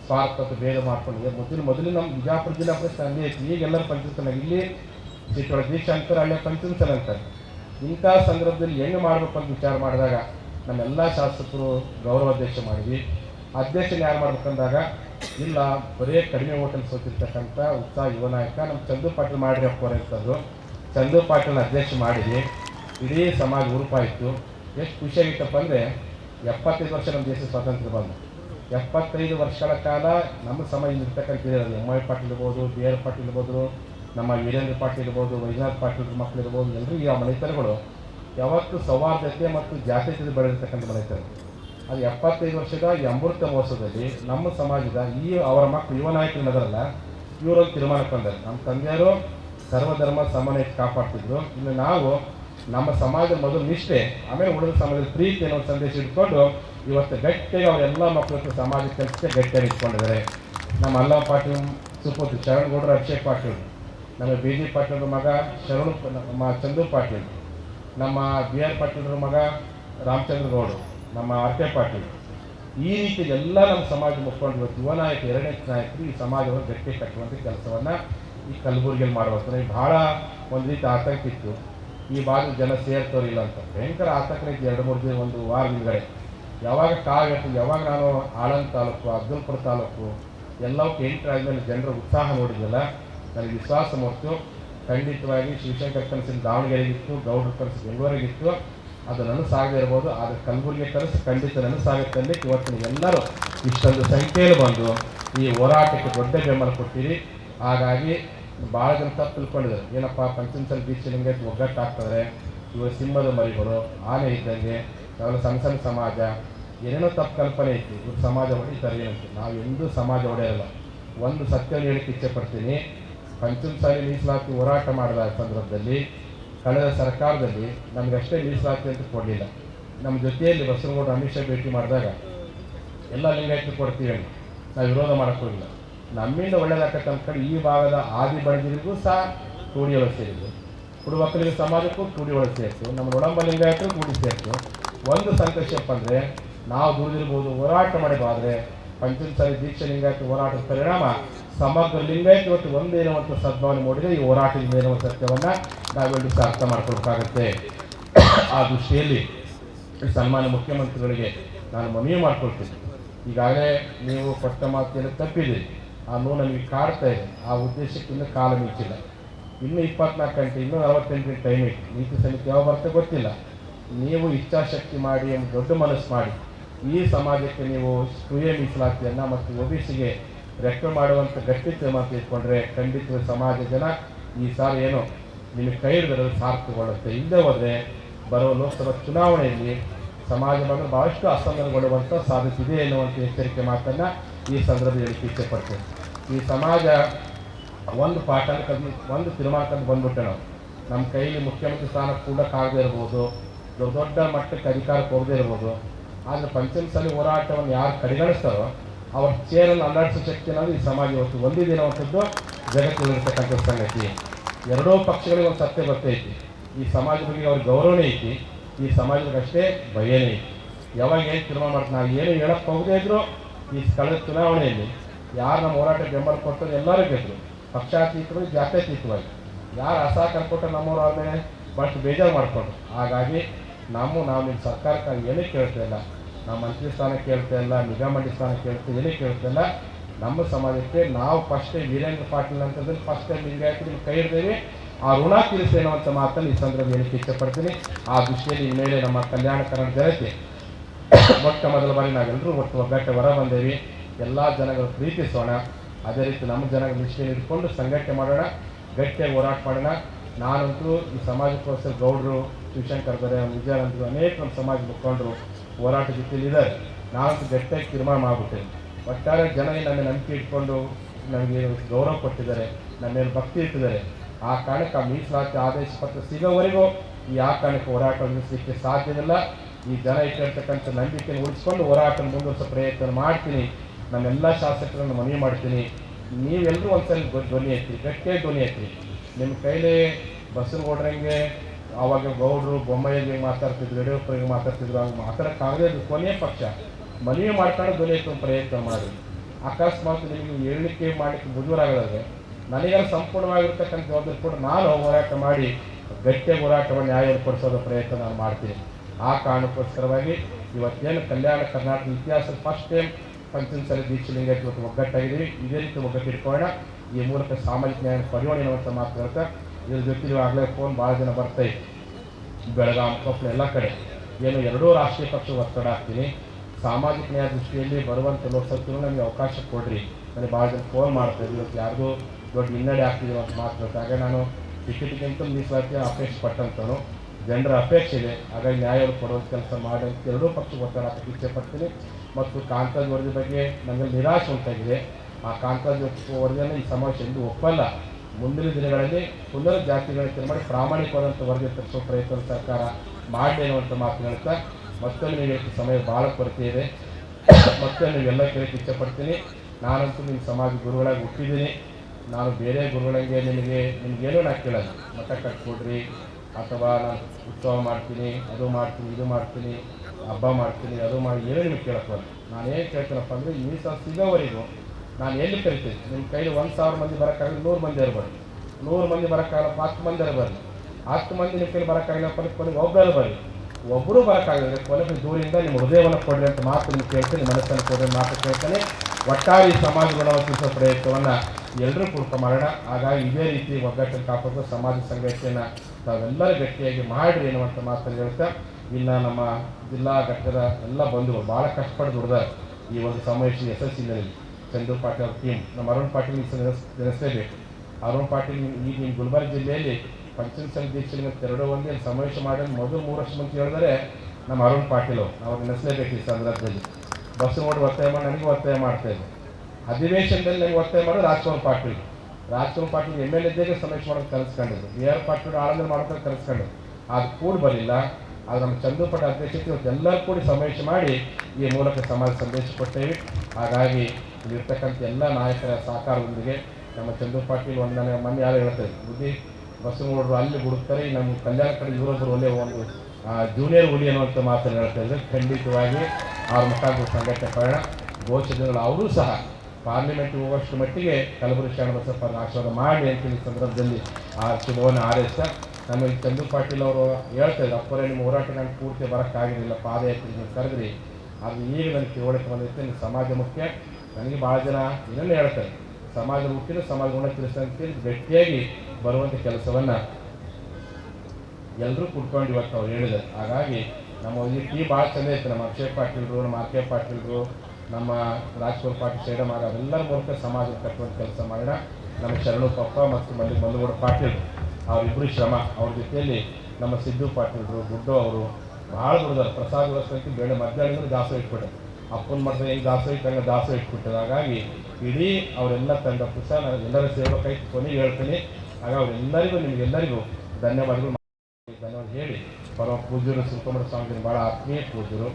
ಸ್ವಾರ್ಥ ಭೇದ ಮಾಡ್ಕೊಂಡಿದೆ ಮೊದಲು ಮೊದಲು ನಮ್ಮ ಬಿಜಾಪುರ ಜಿಲ್ಲಾ ಪರಿಷತ್ ಅಲ್ಲಿ ಐತಿ. ಈಗೆಲ್ಲರೂ ಇಲ್ಲಿ ಶ್ರೀ ದೀಕ್ಷ ಅಂತಾರೆ ಅಲ್ಲೇ ಪಂಚಮ ಸಲ ಅಂತಾರೆ ಇಂಥ ಸಂದರ್ಭದಲ್ಲಿ ಹೆಂಗೆ ಮಾಡಬೇಕು ಅಂತ ವಿಚಾರ ಮಾಡಿದಾಗ ನಮ್ಮೆಲ್ಲ ಶಾಸಕರು ಗೌರವ ಅಧ್ಯಕ್ಷ ಮಾಡಿದ್ವಿ. ಅಧ್ಯಕ್ಷನ ಯಾರು ಮಾಡ್ಬೇಕಂದಾಗ ಇಲ್ಲ, ಬರೀ ಕಡಿಮೆ ಓಟಲ್ ಸೋತಿರ್ತಕ್ಕಂಥ ಉತ್ಸಾಹ ಯುವ ನಾಯಕ ನಮ್ಮ ಚಂದು ಪಾಟೀಲ್ ಮಾಡಿರಿ ಅಪ್ಪವ್ರ ಚಂದು ಪಾಟೀಲ್ನ ಅಧ್ಯಕ್ಷ ಮಾಡಿದ್ವಿ. ಇಡೀ ಸಮಾಜ ಉರುಪಾಯಿತು. ಎಷ್ಟು ಖುಷಿಯಾಗಿತ್ತಪ್ಪ ಅಂದರೆ ಎಪ್ಪತ್ತೈದು ವರ್ಷ ನಮ್ಮ ದೇಶ ಸ್ವಾತಂತ್ರ್ಯ ಬಂದು. ಎಪ್ಪತ್ತೈದು ವರ್ಷಗಳ ಕಾಲ ನಮ್ಮ ಸಮಾಜ ಇರ್ತಕ್ಕಂಥ ಹಿರಿಯರು ಎಂ ಐ ಪಾಟೀಲ್ ಇರ್ಬೋದು, ಬಿ ಆರ್ ಪಾಟೀಲ್ ಇರ್ಬೋದು, ನಮ್ಮ ವೀರೇಂದ್ರ ಪಾಟೀಲ್ ಇರ್ಬೋದು, ವೈಜನಾಥ್ ಪಾಟೀಲ್ ಮಕ್ಕಳು ಇರ್ಬೋದು, ಎಲ್ಲರೂ ಈ ಮನೆತನಗಳು ಯಾವತ್ತು ಸೌಹಾರ್ದತೆ ಮತ್ತು ಜಾತ್ಯತೆ ಬೆಳೆದಿರ್ತಕ್ಕಂಥ ಮನೆತನ ಅದು ಎಪ್ಪತ್ತೈದು ವರ್ಷದ ಅಮೃತ ಮಹೋತ್ಸವದಲ್ಲಿ ನಮ್ಮ ಸಮಾಜದ ಈ ಅವರ ಮಕ್ಕಳು, ಯುವ ನಾಯಕರು ಅದರಲ್ಲ ಇವರೊಂದು ತೀರ್ಮಾನಕ್ಕೆ ಬಂದರು. ನಮ್ಮ ತಂದೆಯವರು ಸರ್ವಧರ್ಮ ಸಮನ್ವಯ ಕಾಪಾಡ್ತಿದ್ರು. ಇನ್ನು ನಾವು ನಮ್ಮ ಸಮಾಜ ಮೊದಲು ನಿಷ್ಠೆ, ಆಮೇಲೆ ಉಳಿದ ಸಮಾಜದ ಪ್ರೀತಿ ಅನ್ನೋ ಸಂದೇಶ ಇಟ್ಕೊಂಡು ಇವತ್ತು ಗಟ್ಟಿಗೆ ಅವರೆಲ್ಲ ಮಕ್ಕಳ ಹತ್ರ ಸಮಾಜ ಕೆಲಸಕ್ಕೆ ಗಟ್ಟಿಯಾಗಿ ಇಟ್ಕೊಂಡಿದ್ದಾರೆ ನಮ್ಮ ಅಲ್ಲ ಪಾಟೀಲ್ ಸುಪುತ್ರ ಶರಣ್ ಗೌಡ್ರ ಅಭಿಷೇಕ್ ಪಾಟೀಲ್, ನಮ್ಮ ಬಿ ಜಿ ಪಾಟೀಲ್ರ ಮಗ ಶರಣು ನಮ್ಮ ಚಂದು ಪಾಟೀಲ್, ನಮ್ಮ ಬಿ ಆರ್ ಪಾಟೀಲ್ರ ಮಗ ರಾಮಚಂದ್ರ ಗೌಡ್ರು ನಮ್ಮ ಆರ್ ಕೆ ಪಾಟೀಲ್. ಈ ರೀತಿ ಎಲ್ಲ ನಮ್ಮ ಸಮಾಜ ಮುಖಂಡರು ಯುವನಾಯಕ ಯುವ ನಾಯಕ, ಎರಡನೇ ನಾಯಕರು ಈ ಸಮಾಜವನ್ನು ಗಟ್ಟಿ ಕಟ್ಟುವಂಥ ಕೆಲಸವನ್ನು ಈ ಕಲಬುರಗಿಯಲ್ಲಿ ನನಗೆ ಭಾಳ ಒಂದು ರೀತಿ ಆತಂಕ ಇತ್ತು. ಈ ಭಾಗ ಜನ ಸೇರ್ತವ್ರಿಲ್ಲ ಅಂತ. ಭಯಂಕರ ಆತಂಕ ಇತ್ತು ಎರಡು ಮೂರು ದಿನ ಒಂದು ವಾರ ಹಿಂದ್ಗಡೆ. ಯಾವಾಗ ಕಾಗಟ್ಟು ಯಾವಾಗ ನಾನು ಆಳಂದ ತಾಲೂಕು, ಅಬ್ದುಲ್ಪುರ ತಾಲೂಕು, ಎಲ್ಲವಕ್ಕೂ ಎಂಟ್ರಿ ಆದಮೇಲೆ ಜನರ ಉತ್ಸಾಹ ನೋಡಿದ್ನಲ್ಲ, ನನಗೆ ವಿಶ್ವಾಸ ಮತ್ತು ಖಂಡಿತವಾಗಿ ಶಿವಶಂಕರ್ ಕನಸಿನ ದಾವಣಗೆರೆಗಿತ್ತು, ಗೌಡ್ರ ಕನಸು ಬೆಂಗಳೂರಿಗಿತ್ತು. ಅದು ನನಸಾಗದೇ ಇರ್ಬೋದು, ಆದರೆ ಕಲಬುರಗಿ ಕನಸು ಖಂಡಿತ ನನಸಾಗುತ್ತೆ ಅನ್ಲಿಕ್ಕೆ ಇವತ್ತಿನ ಎಲ್ಲರೂ ಇಷ್ಟೊಂದು ಸಂಖ್ಯೆಯಲ್ಲಿ ಬಂದು ಈ ಹೋರಾಟಕ್ಕೆ ದೊಡ್ಡ ಬೆಂಬಲ ಕೊಟ್ಟಿರಿ. ಹಾಗಾಗಿ ಭಾಳ ಜನ ತಪ್ಪು ತಿಳ್ಕೊಂಡಿದ್ದಾರೆ. ಏನಪ್ಪ, ಪಂಚಮಸಲ್ ಬೀಚ್ ಲಿಂಗೈತ್ ಒಗ್ಗಟ್ಟಾಗ್ತದೆ ಇವರು ಸಿಂಹದ ಮರಿಗಳು, ಆನೆ ಇದ್ದಂಗೆ ನಾವೆಲ್ಲ ಸಣ್ಣ ಸಣ್ಣ ಸಮಾಜ, ಏನೇನೋ ತಪ್ಪು ಕಲ್ಪನೆ ಐತಿ. ಇವ್ರು ಸಮಾಜ ಹೊಡಿತಾರೆ ಏನಂತ? ನಾವು ಎಂದೂ ಸಮಾಜ ಹೊಡೆಯಲ್ಲ. ಒಂದು ಸತ್ಯ ಹೇಳಕ್ಕೆ ಇಚ್ಛೆ ಪಡ್ತೀನಿ. ಪಂಚಮಸಾಲಿ ಮೀಸಲಾತಿ ಹೋರಾಟ ಮಾಡಿದ ಸಂದರ್ಭದಲ್ಲಿ, ಕಳೆದ ಸರ್ಕಾರದಲ್ಲಿ ನಮಗಷ್ಟೇ ಮೀಸಲಾತಿ ಅಂತ ಕೊಡಲಿಲ್ಲ. ನಮ್ಮ ಜೊತೆಯಲ್ಲಿ ಬಸವನಗೌಡ ಅಮಿತ್ ಶಾ ಭೇಟಿ ಮಾಡಿದಾಗ, ಎಲ್ಲ ಲಿಂಗಾಯತರು ಕೊಡ್ತೀವಿ ನಾವು ವಿರೋಧ ಮಾಡೋಕ್ಕೋಗಿಲ್ಲ ನಮ್ಮಿಂದ ಒಳ್ಳೇದಾಗತ್ತೆ ಅಂದ್ಕೊಂಡು ಈ ಭಾಗದ ಆದಿ ಬಡಗಿರಿಗೂ ಸಹ ಕೂಡಿ ಒಳಗೆ ಸೇರಿದ್ರು ಕುಡುಮಕ್ಕಳಿಗೆ ಸಮಾಜಕ್ಕೂ ಕೂಡಿ ಒಳಗೆ ಇತ್ತು ನಮ್ಮ ಒಡಂಬ ಲಿಂಗಾಯತರು ಕೂಡಿ ಸೇರ್ತು. ಒಂದು ಸಂತೋಷ ಅಂದರೆ, ನಾವು ದುಡಿದಿರ್ಬೋದು ಹೋರಾಟ ಮಾಡಿಬಾದ್ರೆ ಪಂಚಮಸಾಲಿ ದೀಕ್ಷೆ ಲಿಂಗಾಯತ ಹೋರಾಟದ ಪರಿಣಾಮ ಸಮಗ್ರ ಲಿಂಗಾಯತ ಇವತ್ತು ಒಂದೇನೋ ಒಂದು ಸದ್ಭಾವನೆ ಮೂಡಿದೆ. ಈ ಹೋರಾಟದಿಂದ ಏನೋ ಸತ್ಯವನ್ನು ನಾವೆಲ್ಲರೂ ಸಹ ಅರ್ಥ ಮಾಡ್ಕೊಳ್ಬೇಕಾಗತ್ತೆ. ಆ ದೃಷ್ಟಿಯಲ್ಲಿ ಸನ್ಮಾನ್ಯ ಮುಖ್ಯಮಂತ್ರಿಗಳಿಗೆ ನಾನು ಮನವಿ ಮಾಡ್ಕೊಳ್ತೀನಿ. ಈಗಾಗಲೇ ನೀವು ಕೊಟ್ಟ ಮಾತಿನಲ್ಲಿ ತಪ್ಪಿದೆ. ಆ ನೋವು ನಮಗೆ ಕಾಡ್ತಾ ಇದೆ ಆ ಉದ್ದೇಶಕ್ಕೆ ಇನ್ನೂ ಕಾಲ ಮಿಂಚಿಲ್ಲ ಇನ್ನು ಇಪ್ಪತ್ನಾಲ್ಕು ಗಂಟೆ, ಇನ್ನೂ ನಲವತ್ತೆಂಟು ಟೈಮ್ ಇತ್ತು. ನೀತಿ ಸಮಿತಿ ಯಾವ ಬರುತ್ತೆ ಗೊತ್ತಿಲ್ಲ. ನೀವು ಇಚ್ಛಾಶಕ್ತಿ ಮಾಡಿ ದೊಡ್ಡ ಮನಸ್ಸು ಮಾಡಿ. ಈ ಸಮಾಜಕ್ಕೆ ನೀವು ಸ್ವೀಯ ಮೀಸಲಾತಿಯನ್ನು ಮತ್ತು ಒ ಬಿ ಸಿಗೆ ರೆಫರ್ ಮಾಡುವಂಥ ಗಟ್ಟಿ ತೀರ್ಮಾನ ತೆಗೆದುಕೊಂಡ್ರೆ ಖಂಡಿತ ಸಮಾಜ ಜನ ಈ ಸಾರಿ ಏನು ನಿಮಗೆ ಕೈ ಹಿಡಿದ್ರೆ ಸಾರ್ಥಕಗೊಳ್ಳುತ್ತೆ ಇಲ್ಲದೆ ಹೋದರೆ ಬರುವ ಲೋಕಸಭಾ ಚುನಾವಣೆಯಲ್ಲಿ ಸಮಾಜ ಬಗ್ಗೆ ಬಹಳಷ್ಟು ಅಸಮಾಧಾನಗೊಳ್ಳುವಂಥ ಸಾಧ್ಯತೆ ಇದೆ ಎನ್ನುವಂಥ ಎಚ್ಚರಿಕೆ ಮಾತನ್ನು ಈ ಸಂದರ್ಭದಲ್ಲಿ ಇಚ್ಛೆ ಈ ಸಮಾಜ ಒಂದು ಪಾಠ ಕಲ್ತು ಒಂದು ತೀರ್ಮಾನಕ್ಕೆ ಬಂದ್ಬಿಟ್ಟೆ ನಾವು, ನಮ್ಮ ಕೈಯಲ್ಲಿ ಮುಖ್ಯಮಂತ್ರಿ ಸ್ಥಾನ ಕೂಡಕ್ಕಾಗದೇ ಇರ್ಬೋದು, ದೊಡ್ಡ ದೊಡ್ಡ ಮಟ್ಟಕ್ಕೆ ಅಧಿಕಾರಕ್ಕೆ ಹೋಗದೇ ಇರ್ಬೋದು, ಆದರೆ ಪಂಚಮಸಾಲಿ ಹೋರಾಟವನ್ನು ಯಾರು ಕಡೆಗಣಿಸ್ತಾರೋ, ಅವ್ರ ಚೇರನ್ನು ಅಲ್ಲಾಡಿಸೋ ಶಕ್ತಿ ಅನ್ನೋದು ಈ ಸಮಾಜ ಇವತ್ತು ಒಂದಿದೆ ಅನ್ನುವಂಥದ್ದು ಜಗತ್ತಿನಲ್ಲಿರ್ತಕ್ಕಂಥ ಸಂಗತಿ. ಎರಡೂ ಪಕ್ಷಗಳಿಗೆ ಒಂದು ಸತ್ಯ ಬರ್ತೈತಿ ಈ ಸಮಾಜ ಬಗ್ಗೆ ಅವ್ರ ಗೌರವನೇ ಐತಿ, ಈ ಸಮಾಜಕ್ಕೆ ಅಷ್ಟೇ ಭಯನೇ ಐತಿ. ಯಾವಾಗ ಏನು ತೀರ್ಮಾನ ಮಾಡ್ತಾರೆ ನಾವು ಏನು ಹೇಳಕ್ಕೆ ಹೋಗದೇ ಇದ್ರು ಈ ಕಳೆದ ಚುನಾವಣೆಯಲ್ಲಿ ಯಾರು ನಮ್ಮ ಹೋರಾಟ ಬೆಂಬಲ ಕೊಡ್ತಾರೆ ಎಲ್ಲರೂ ಗೆದ್ದರು ಪಕ್ಷಾತೀತರು ಜಾತ್ಯತೀತವಾಗಿ. ಯಾರು ಅಸಹಕಾರ ಕೊಟ್ಟರೆ ನಮ್ಮವರು ಅವ್ರ ಫಸ್ಟ್ ಬೇಜಾರು ಮಾಡಿಕೊಂಡ್ರು ಹಾಗಾಗಿ ನಾವು ನಾವು ನಿಮ್ಮ ಸರ್ಕಾರಕ್ಕೆ ಏನೇ ಕೇಳ್ತಾ ಇಲ್ಲ. ನಮ್ಮ ಮಂತ್ರಿ ಸ್ಥಾನ ಕೇಳ್ತಾ ಇಲ್ಲ ನಿಗಮಂಡಿ ಸ್ಥಾನ ಕೇಳ್ತಾ ಏನೇ ಕೇಳ್ತಾ ಇಲ್ಲ. ನಮ್ಮ ಸಮಾಜಕ್ಕೆ ನಾವು ಫಸ್ಟೇ ವೀರೇಂದ್ರ ಪಾಟೀಲ್ ಅಂತಂದ್ರೆ ಫಸ್ಟ್ ಟೈಮ್ ಲಿಂಗಾಯತ ನಿಮ್ಮ ಕೈ ಹಿಡ್ದೇವಿ. ಆ ಋಣ ತೀರಿಸಿ ಅನ್ನುವಂಥ ಮಾತನ್ನು ಈ ಸಂದರ್ಭ ಹೇಳಿಕ್ಕೆ ಇಷ್ಟಪಡ್ತೀನಿ. ಆ ದೃಷ್ಟಿಯಲ್ಲಿ ಇನ್ಮೇಲೆ ನಮ್ಮ ಕಲ್ಯಾಣ ಕರ್ನಾಟಕ ಜನತೆ ಮೊಟ್ಟ ಮೊದಲ ಬಾರಿ ನಾವೆಲ್ಲರೂ ಒಟ್ಟು ಒಗ್ಗಟ್ಟೆ ಹೊರ ಬಂದೇವಿ. ಎಲ್ಲ ಜನಗಳು ಪ್ರೀತಿಸೋಣ. ಅದೇ ರೀತಿ ನಮ್ಮ ಜನಗಳ ದೃಷ್ಟಿಯಲ್ಲಿ ಇಟ್ಕೊಂಡು ಸಂಘಟನೆ ಮಾಡೋಣ, ಗಟ್ಟಿಯಾಗಿ ಹೋರಾಟ ಮಾಡೋಣ. ನಾನಂತೂ ಈ ಸಮಾಜಕ್ಕೋಸ್ಕರ ಗೌಡರು, ಶಿವಶಂಕರ್ ದೊರೆ ವಿಜಯಾನಂದರು, ಅನೇಕ ನಮ್ಮ ಸಮಾಜ ಮುಖಂಡರು ಹೋರಾಟ ಜೊತೆಯಲ್ಲಿ ಇದ್ದಾರೆ. ನಾನಂತೂ ಗಟ್ಟಿಯಾಗಿ ತೀರ್ಮಾನ ಮಾಡಿಬಿಟ್ಟೇನೆ ಒಟ್ಟಾರೆ ಜನ ನನ್ನ ನಂಬಿಕೆ ಇಟ್ಕೊಂಡು ನನಗೆ ಗೌರವ ಕೊಟ್ಟಿದ್ದಾರೆ, ನನ್ನ ಮೇಲೆ ಭಕ್ತಿ ಇಟ್ಟಿದ್ದಾರೆ. ಆ ಕಾರಣಕ್ಕೆ ಆ ಮೀಸಲಾತಿ ಆದೇಶ ಪತ್ರ ಸಿಗೋವರೆಗೂ ಈ ಆ ಕಾರಣಕ್ಕೆ ಹೋರಾಟ ನಿಲ್ಲಿಸಲಿಕ್ಕೆ ಸಾಧ್ಯವಿಲ್ಲ. ಈ ಜನ ಇಟ್ಟಿರ್ತಕ್ಕಂಥ ನಂಬಿಕೆಯನ್ನು ಉಳಿಸ್ಕೊಂಡು ಹೋರಾಟ ಮುಂದುವರಿಸೋ ಪ್ರಯತ್ನ ಮಾಡ್ತೀನಿ. ನಮ್ಮೆಲ್ಲ ಶಾಸಕರನ್ನು ಮನವಿ ಮಾಡ್ತೀನಿ. ನೀವೆಲ್ಲರೂ ಒಂದ್ಸಲ ಧ್ವ- ಧ್ವನಿ ಎತ್ತಿ ಗಟ್ಟೆ ಧ್ವನಿ ಎತ್ತಿ. ನಿಮ್ಮ ಕೈಲಿ ಓಡ್ರಂಗೆ ಆವಾಗ ಗೌಡ್ರು ಬೊಮ್ಮಾಯಿಗೆ ಮಾತಾಡ್ತಿದ್ರು ಯಡಿಯೂರಪ್ಪರಿಗೆ ಮಾತಾಡ್ತಿದ್ರು, ಹಂಗೆ ಮಾತಾಡೋ ಕಾಂಗ್ರೆಸ್ ಕೊನೆಯ ಪಕ್ಷ. ಮನವಿ ಮಾಡ್ಕೊಂಡು ಧ್ವನಿ ಎತ್ತುವ ಪ್ರಯತ್ನ ಮಾಡಿ. ಅಕಸ್ಮಾತ್ ನಿಮಗೆ ಹೇಳಲಿಕ್ಕೆ ಮಾಡಲಿಕ್ಕೆ ಮುಜುಗರಾಗದಾದ್ರೆ ನನಗೆಲ್ಲ ಸಂಪೂರ್ಣವಾಗಿರ್ತಕ್ಕಂಥ ಜವಾಬ್ದಾರಿ ಕೂಡ ನಾನು ಹೋರಾಟ ಮಾಡಿ, ಗಟ್ಟಿಯಾಗಿ ಹೋರಾಟವನ್ನು ನ್ಯಾಯ ಏರ್ಪಡಿಸೋದ ಪ್ರಯತ್ನ ನಾನು ಮಾಡ್ತೀನಿ. ಆ ಕಾರಣಕ್ಕೋಸ್ಕರವಾಗಿ ಇವತ್ತೇನು ಕಲ್ಯಾಣ ಕರ್ನಾಟಕ ಇತಿಹಾಸ ಫಸ್ಟ್ ಟೈಮ್ ಪಂಚಮಸಾಲಿ ದೀಕ್ಷೆ ಇವತ್ತು ಒಗ್ಗಟ್ಟಾಗಿದ್ದೀವಿ ಇದೇ. ರೀತಿ ಒಗ್ಗಟ್ಟಿಟ್ಕೊಳ್ಳೋಣ ಈ ಮೂಲಕ ಸಾಮಾಜಿಕ ನ್ಯಾಯ ಪಡೆಯೋಣ ಅನ್ನುವಂಥ ಮಾತು ಹೇಳ್ತಾ ಇದ್ರ ಜೊತೆಲಿ ಆಗಲೇ ಫೋನ್ ಭಾಳ ಜನ ಬರ್ತಾ ಇತ್ತು ಬೆಳಗಾಂ, ಕೊಪ್ಪಳ ಎಲ್ಲ ಕಡೆ. ಏನು ಎರಡೂ ರಾಷ್ಟ್ರೀಯ ಪಕ್ಷ ಒತ್ತಡ ಹಾಕ್ತೀನಿ. ಸಾಮಾಜಿಕ ನ್ಯಾಯ ದೃಷ್ಟಿಯಲ್ಲಿ ಬರುವಂಥ ಲೋಕಸಭೆ ನಮಗೆ ಅವಕಾಶ ಕೊಡ್ರಿ. ನನಗೆ ಭಾಳ ಜನ ಫೋನ್ ಮಾಡ್ತಾ ಇವತ್ತು ಯಾರಿಗೂ ದೊಡ್ಡ ಹಿನ್ನಡೆ ಆಗ್ತಿದ್ದೀವಿ ಅಂತ ಮಾತು ಹಾಗೆ ನಾನು ಟಿಕೆಟ್ಗಿಂತ ಮೀಸಲಾತಿ ಅಪೇಕ್ಷೆ ಪಟ್ಟಂತನು ಜನರ ಅಪೇಕ್ಷೆ ಇದೆ. ಹಾಗಾಗಿ ನ್ಯಾಯವನ್ನು ಕೊಡುವಂಥ ಕೆಲಸ ಮಾಡಿ ಅಂತ ಎರಡೂ ಪಕ್ಷ ಒತ್ತಡ ಹಾಕಕ್ಕೆ ಇಚ್ಛೆ ಪಡ್ತೀನಿ. ಮತ್ತು ಕಾಂತಾಜ್ ವರದಿ ಬಗ್ಗೆ ನನಗೆ ನಿರಾಶೆ ಉಂಟಾಗಿದೆ. ಆ ಕಾಂತಾಜ್ ವರದಿಯನ್ನು ಈ ಸಮಾವೇಶ ಎಂದು ಒಪ್ಪಲ್ಲ. ಮುಂದಿನ ದಿನಗಳಲ್ಲಿ ಪುನರ್ ಜಾತಿಗಳ ಮಾಡಿ ಪ್ರಾಮಾಣಿಕವಾದಂಥ ವರದಿ ತರಿಸುವ ಪ್ರಯತ್ನ ಸರ್ಕಾರ ಮಾಡಲಿ ಅನ್ನುವಂಥ ಮಾತು ಹೇಳ್ತಾ, ಮತ್ತೊಮ್ಮೆ ಇವತ್ತು ಸಮಯ ಭಾಳ ಕೊರತೆ ಇದೆ. ಮತ್ತೆ ನೀವೆಲ್ಲ ಕೇಳಕ್ಕೆ ಇಷ್ಟಪಡ್ತೀನಿ ನಾನಂತೂ ನಿಮ್ಮ ಸಮಾಜ ಗುರುಗಳಾಗಿ ಹುಟ್ಟಿದ್ದೀನಿ. ನಾನು ಬೇರೆ ಗುರುಗಳಿಗೆ ನಿಮಗೆ, ನಿಮಗೇನೂ ನಾ ಕೇಳಲ್ಲ. ಮಠ ಕಟ್ಕೊಡ್ರಿ ಅಥವಾ ನಾನು ಉತ್ಸವ ಮಾಡ್ತೀನಿ, ಅದು ಮಾಡ್ತೀನಿ, ಇದು ಮಾಡ್ತೀನಿ, ಹಬ್ಬ ಮಾಡ್ತೀನಿ, ಅದು ಮಾಡಿ ಏನು ಕೇಳಕ್ಕೆ ನಾನು ಏನು ಕೇಳ್ತೀನಪ್ಪ ಅಂದರೆ ಈ ಸಹ ಸಿಗೋವರೆಗೂ ನಾನು ಎಲ್ಲಿ ಕರಿತೀನಿ? ನಿಮ್ಮ ಕೈಲಿ ಒಂದು ಸಾವಿರ ಮಂದಿ ಬರೋಕ್ಕಾಗಲಿ ನೂರು ಮಂದಿ ಇರಬಾರ್ದು ನೂರು ಮಂದಿ ಬರೋಕ್ಕಾಗಲ್ಲ ಹತ್ತು ಮಂದಿ ಇರಬಾರ್ದು ಹತ್ತು ಮಂದಿ ನಿಮ್ಮ ಕೈಲಿ ಬರೋಕ್ಕಾಗಲ್ಲಪ್ಪ ಅಂದ್ರೆ ಕೊನೆಗೆ ಒಬ್ಬರು ಬರ್ರಿ ಒಬ್ಬರು ಬರೋಕ್ಕಾಗಲ್ಲ ಕೊನೆಗೆ ದೂರಿಂದ ನಿಮ್ಮ ಹೃದಯವನ್ನು ಕೊಡ್ರಿ ಅಂತ ಮಾತು ನಿಮ್ಗೆ ಕೇಳ್ತೀನಿ, ಮನಸ್ಸನ್ನು ಅಂತ ಮಾತು ಕೇಳ್ತಾನೆ. ಒಟ್ಟಾರೆ ಸಮಾಜ ಗುಣವರ್ತಿಸುವ ಪ್ರಯತ್ನವನ್ನು ಎಲ್ಲರೂ ಕೂಡ ಮಾಡೋಣ. ಹಾಗಾಗಿ ಇದೇ ರೀತಿ ಒಗ್ಗಟ್ಟನ್ನು ಕಾಪಾಡೋದು ಸಮಾಜ ಸಂಘಟನೆಯನ್ನು ತಾವೆಲ್ಲರೂ ಗಟ್ಟಿಯಾಗಿ ಮಾಡಿರಿ ಎನ್ನುವಂಥ ಮಾತನ್ನು ಹೇಳ್ತಾ ಇನ್ನು ನಮ್ಮ ಜಿಲ್ಲಾ ಘಟ್ಟದ ಎಲ್ಲ ಬಂಧುಗಳು ಭಾಳ ಕಷ್ಟಪಟ್ಟು ದುಡ್ದಾರೆ. ಈ ಒಂದು ಸಮಾವೇಶ ಯಶಸ್ಸಿನಲ್ಲಿ ಚಂದ್ರು ಪಾಟೀಲ್ ಟೀಮ್ ನಮ್ಮ ಅರುಣ್ ಪಾಟೀಲ್ ನೆನೆಸಲೇಬೇಕು ಅರುಣ್ ಪಾಟೀಲ್ ಈಗ ನಿಮ್ಮ ಗುಲ್ಬರ್ಗ ಜಿಲ್ಲೆಯಲ್ಲಿ ಪಂಚಮಸಾಲಿ ದೀಕ್ಷೆಗೆ ಎರಡು ಒಂದೇ ಸಮಾವೇಶ ಮಾಡಿ ಮೊದಲು ಮೂರು ವರ್ಷ ಮುಂಚೆ ಹೇಳಿದರೆ ನಮ್ಮ ಅರುಣ್ ಪಾಟೀಲ್ ಅವ್ರು. ನೆನೆಸಲೇಬೇಕು ಈ ಸಂದರ್ಭದಲ್ಲಿ. ಬಸ್ ನೋಡಿ ಒತ್ತಾಯ ಮಾಡಿ, ನನಗೆ ಒತ್ತಾಯ ಮಾಡ್ತಾ ಇದ್ದೆ. ಅಧಿವೇಶನದಲ್ಲಿ ನನಗೆ ಒತ್ತಾಯ ಮಾಡೋದು ರಾಜ್ಕುಮಾರ್ ಪಾಟೀಲ್. ರಾಜ್ಕುಮಾರ್ ಪಾಟೀಲ್ ಎಂ ಎಲ್ ಎದ್ದೇಗೆ ಸಮೀಕ್ಷೆ ಮಾಡೋದು ಕಲಿಸ್ಕೊಂಡಿದ್ದು ಬಿ ಆರ್ ಪಾಟೀಲ್ ಆಳಂದ್ರೆ ಮಾಡೋದು ಕಲಿಸ್ಕೊಂಡು ಅದು ಕೂಡ ಬರಲಿಲ್ಲ. ಆದ್ರೆ ನಮ್ಮ ಚಂದ್ರಪಟ್ಟ ಅಧ್ಯಕ್ಷತೆ ಇವತ್ತು ಕೂಡ ಸಮಾವೇಶ ಮಾಡಿ ಈ ಮೂಲಕ ಸಮಾಜ ಸಂದೇಶ ಕೊಟ್ಟೇವೆ. ಹಾಗಾಗಿ ಇಲ್ಲಿರ್ತಕ್ಕಂಥ ಎಲ್ಲ ನಾಯಕರ ಸಹಕಾರದೊಂದಿಗೆ ನಮ್ಮ ಚಂದ್ರ ಪಾಟೀಲ್ ಒಂದು ನನಗೆ ಮೊನ್ನೆ ಯಾರು ಹೇಳ್ತಾರೆ? ಬುದ್ಧಿ ಬಸವನಗೌಡರು ಅಲ್ಲಿ ಹುಡುಕ್ತಾರೆ, ನಮ್ಮ ಕಲ್ಯಾಣ ಕಡೆ ಇವರೊಬ್ಬರು ಒಳ್ಳೆಯ ಒಂದು ಜೂನಿಯರ್ ಹುಲಿ ಅನ್ನುವಂಥ ಮಾತನ್ನು ಹೇಳ್ತಾ ಇದ್ದಾರೆ. ಖಂಡಿತವಾಗಿ ಅವ್ರ ಮುಖಾಂತರ ಸಂಘಟನೆ ಪಯಣ ಗೋಚರಗಳು ಅವರೂ ಸಹ ಪಾರ್ಲಿಮೆಂಟ್ ಹೋಗುವಷ್ಟು ಮಟ್ಟಿಗೆ ಕಲಬುರಗಿ ಶರಣ ಬಸಪ್ಪ ಆಶೀರ್ವಾದ ಮಾಡಿ ಅಂತ ಈ ಸಂದರ್ಭದಲ್ಲಿ ಆ ಶುಭವನ್ನು ಹಾರೈಸ್ತಾ ನಮಗೆ ಚಂದು ಪಾಟೀಲ್ ಅವರು ಹೇಳ್ತಾರೆ ಅಪ್ಪರೇ, ನಿಮ್ಮ ಹೋರಾಟ ನಾನು ಪೂರ್ತಿ ಬರೋಕ್ಕಾಗಿರಲಿಲ್ಲ. ಪಾದಯಾತ್ರೆಗೆ ಕರೆದ್ರಿ. ಅದು ಈಗ ನನಗೆ ತಿಳುವಳಿಕೆ ಬಂದೈತೆ, ನಿಮ್ಮ ಸಮಾಜ ಮುಖ್ಯ. ನನಗೆ ಭಾಳ ಜನ ಇದನ್ನೇ ಹೇಳ್ತಾರೆ. ಸಮಾಜ ಮುಖ್ಯ ಸಮಾಜ ಗುಣ ತಿಳಿಸಂತೇಳಿ ಗಟ್ಟಿಯಾಗಿ ಬರುವಂಥ ಕೆಲಸವನ್ನು ಎಲ್ಲರೂ ಕುಟ್ಕೊಂಡು ಇವತ್ತು ಅವ್ರು ಹೇಳಿದ್ದಾರೆ. ಹಾಗಾಗಿ ನಮ್ಮ ಈ ಭಾಳ ಚಂದ ನಮ್ಮ ಅಕ್ಷಯ್ ಪಾಟೀಲ್ರು, ನಮ್ಮ ಆರ್ ಕೆ ಪಾಟೀಲ್ರು ನಮ್ಮ ರಾಜ್ಕುಮಾರ್ ಪಾಟೀಲ್ ಶೇಡಮ್ ಅವರೆಲ್ಲರ ಮೂಲಕ ಸಮಾಜ ಕಟ್ಟುವಂಥ ಕೆಲಸ ಮಾಡೋಣ ನಮ್ಮ ಶರಣು ಪಪ್ಪ ಮತ್ತು ಮಲ್ಲಿ ಮಲ್ಲಗೌಡ ಪಾಟೀಲ್. ಅವರಿಬ್ಬರು ಶ್ರಮ, ಅವ್ರ ಜೊತೆಯಲ್ಲಿ ನಮ್ಮ ಸಿದ್ದು ಪಾಟೀಲ್ರು, ಗುಡ್ಡು ಅವರು, ಭಾಳ ದುಡ್ದಾರೆ ಪ್ರಸಾದ ವ್ಯವಸ್ಥೆ ಬೇಳೆ ಮಧ್ಯಾಹ್ನ ದಾಸೋಹ ಇಟ್ಬಿಟ್ಟೆ ಅಪ್ಪನ ಮಾಡಿದ್ರೆ ಹೆಂಗೆ ದಾಸೋಹ ಇಟ್ಟಂಗೆ ದಾಸೋಹ ಇಟ್ಬಿಟ್ಟರು ಹಾಗಾಗಿ ಇಡೀ ಅವರೆಲ್ಲ ತಂಡ ಪುಸ್ತಕ ನಾನು ಎಲ್ಲರ ಸೇವಕೈತಿ ಕೊನೆಗೆ ಹೇಳ್ತೀನಿ. ಆಗ ಅವರೆಲ್ಲರಿಗೂ, ನಿಮಗೆಲ್ಲರಿಗೂ ಧನ್ಯವಾದಗಳು. ಧನ್ಯವಾದ ಹೇಳಿ. ಪರಮ ಪೂಜ್ಯರು ಸುಬ್ರಹ್ಮಣ್ಯ ಸ್ವಾಮೀಜಿ ಭಾಳ ಆತ್ಮೀಯ ಪೂಜ್ಯರು.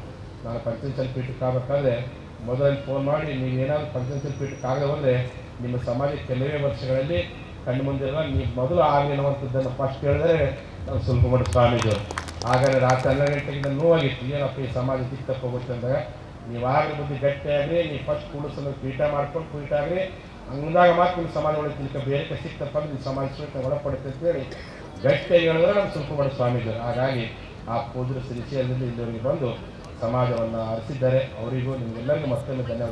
ನಾನು ಪಂಚಂಚಲ ಪೀಠಕ್ಕೆ ಆಗಬೇಕಾದ್ರೆ ಮೊದಲಲ್ಲಿ ಫೋನ್ ಮಾಡಿ, ನೀವು ಏನಾದ್ರು ಸರ್ಟಿಫಿಕೇಟ್ ಬಂದರೆ ನಿಮ್ಮ ಸಮಾಜ ಕೆಲವೇ ವರ್ಷಗಳಲ್ಲಿ ಕಣ್ಣು ಮುಂದಿರಲ್ಲ ನೀವು ಮೊದಲು ಆಗಲಿ ಅನ್ನುವಂಥದ್ದನ್ನು ಫಸ್ಟ್ ಹೇಳಿದ್ರೆ ನಾವು ಸುಲ್ಕಮಠ ಸ್ವಾಮೀಜಿಯವರು ಹಾಗಾದ್ರೆ ರಾತ್ರಿ ಹನ್ನೆರಡು ಗಂಟೆಗಿಂತ ನೋವಾಗಿತ್ತು, ಏನಪ್ಪ ಈ ಸಮಾಜ ಸಿಕ್ತಪ್ಪ ತಪ್ಪೋಗುತ್ತೆ ಅಂದಾಗ ಆಗಲಿ ಬುದ್ಧಿ ಗಟ್ಟಿಯಾಗ್ರಿ ನೀವು ಫಸ್ಟ್ ಕೂಡಿಸಲು ಪೀಠ ಮಾಡ್ಕೊಂಡು ಪೀಠ ಆಗಲಿ ಹಂಗಾಗ ಮಾತ್ರ ನಿಮ್ಮ ಸಮಾಜ ಒಳಗೆ ತಿಳ್ಕ, ಬೇರೆ ಸಿಕ್ತಪ್ಪ ನಿಮ್ಮ ಸಮಾಜ ಸುತ್ತ ಒಳಪಡುತ್ತೆ ಅಂತೇಳಿ ಗಟ್ಟಿಯಾಗಿ ಹೇಳಿದ್ರೆ ನಮ್ಮ ಸುಲ್ಕಮಠ ಸ್ವಾಮೀಜಿಯವರು ಹಾಗಾಗಿ ಆ ಪೂಜ್ಯರ ಶ್ರೀಶೈಲದಲ್ಲಿ ಇಲ್ಲಿವರೆಗೆ ಬಂದು ಸಮಾಜವನ್ನು ಹರಿಸಿದ್ದಾರೆ ಅವರಿಗೂ ನಿಮಗೆಲ್ಲರಿಗೂ ಮತ್ತೊಮ್ಮೆ ಧನ್ಯವಾದ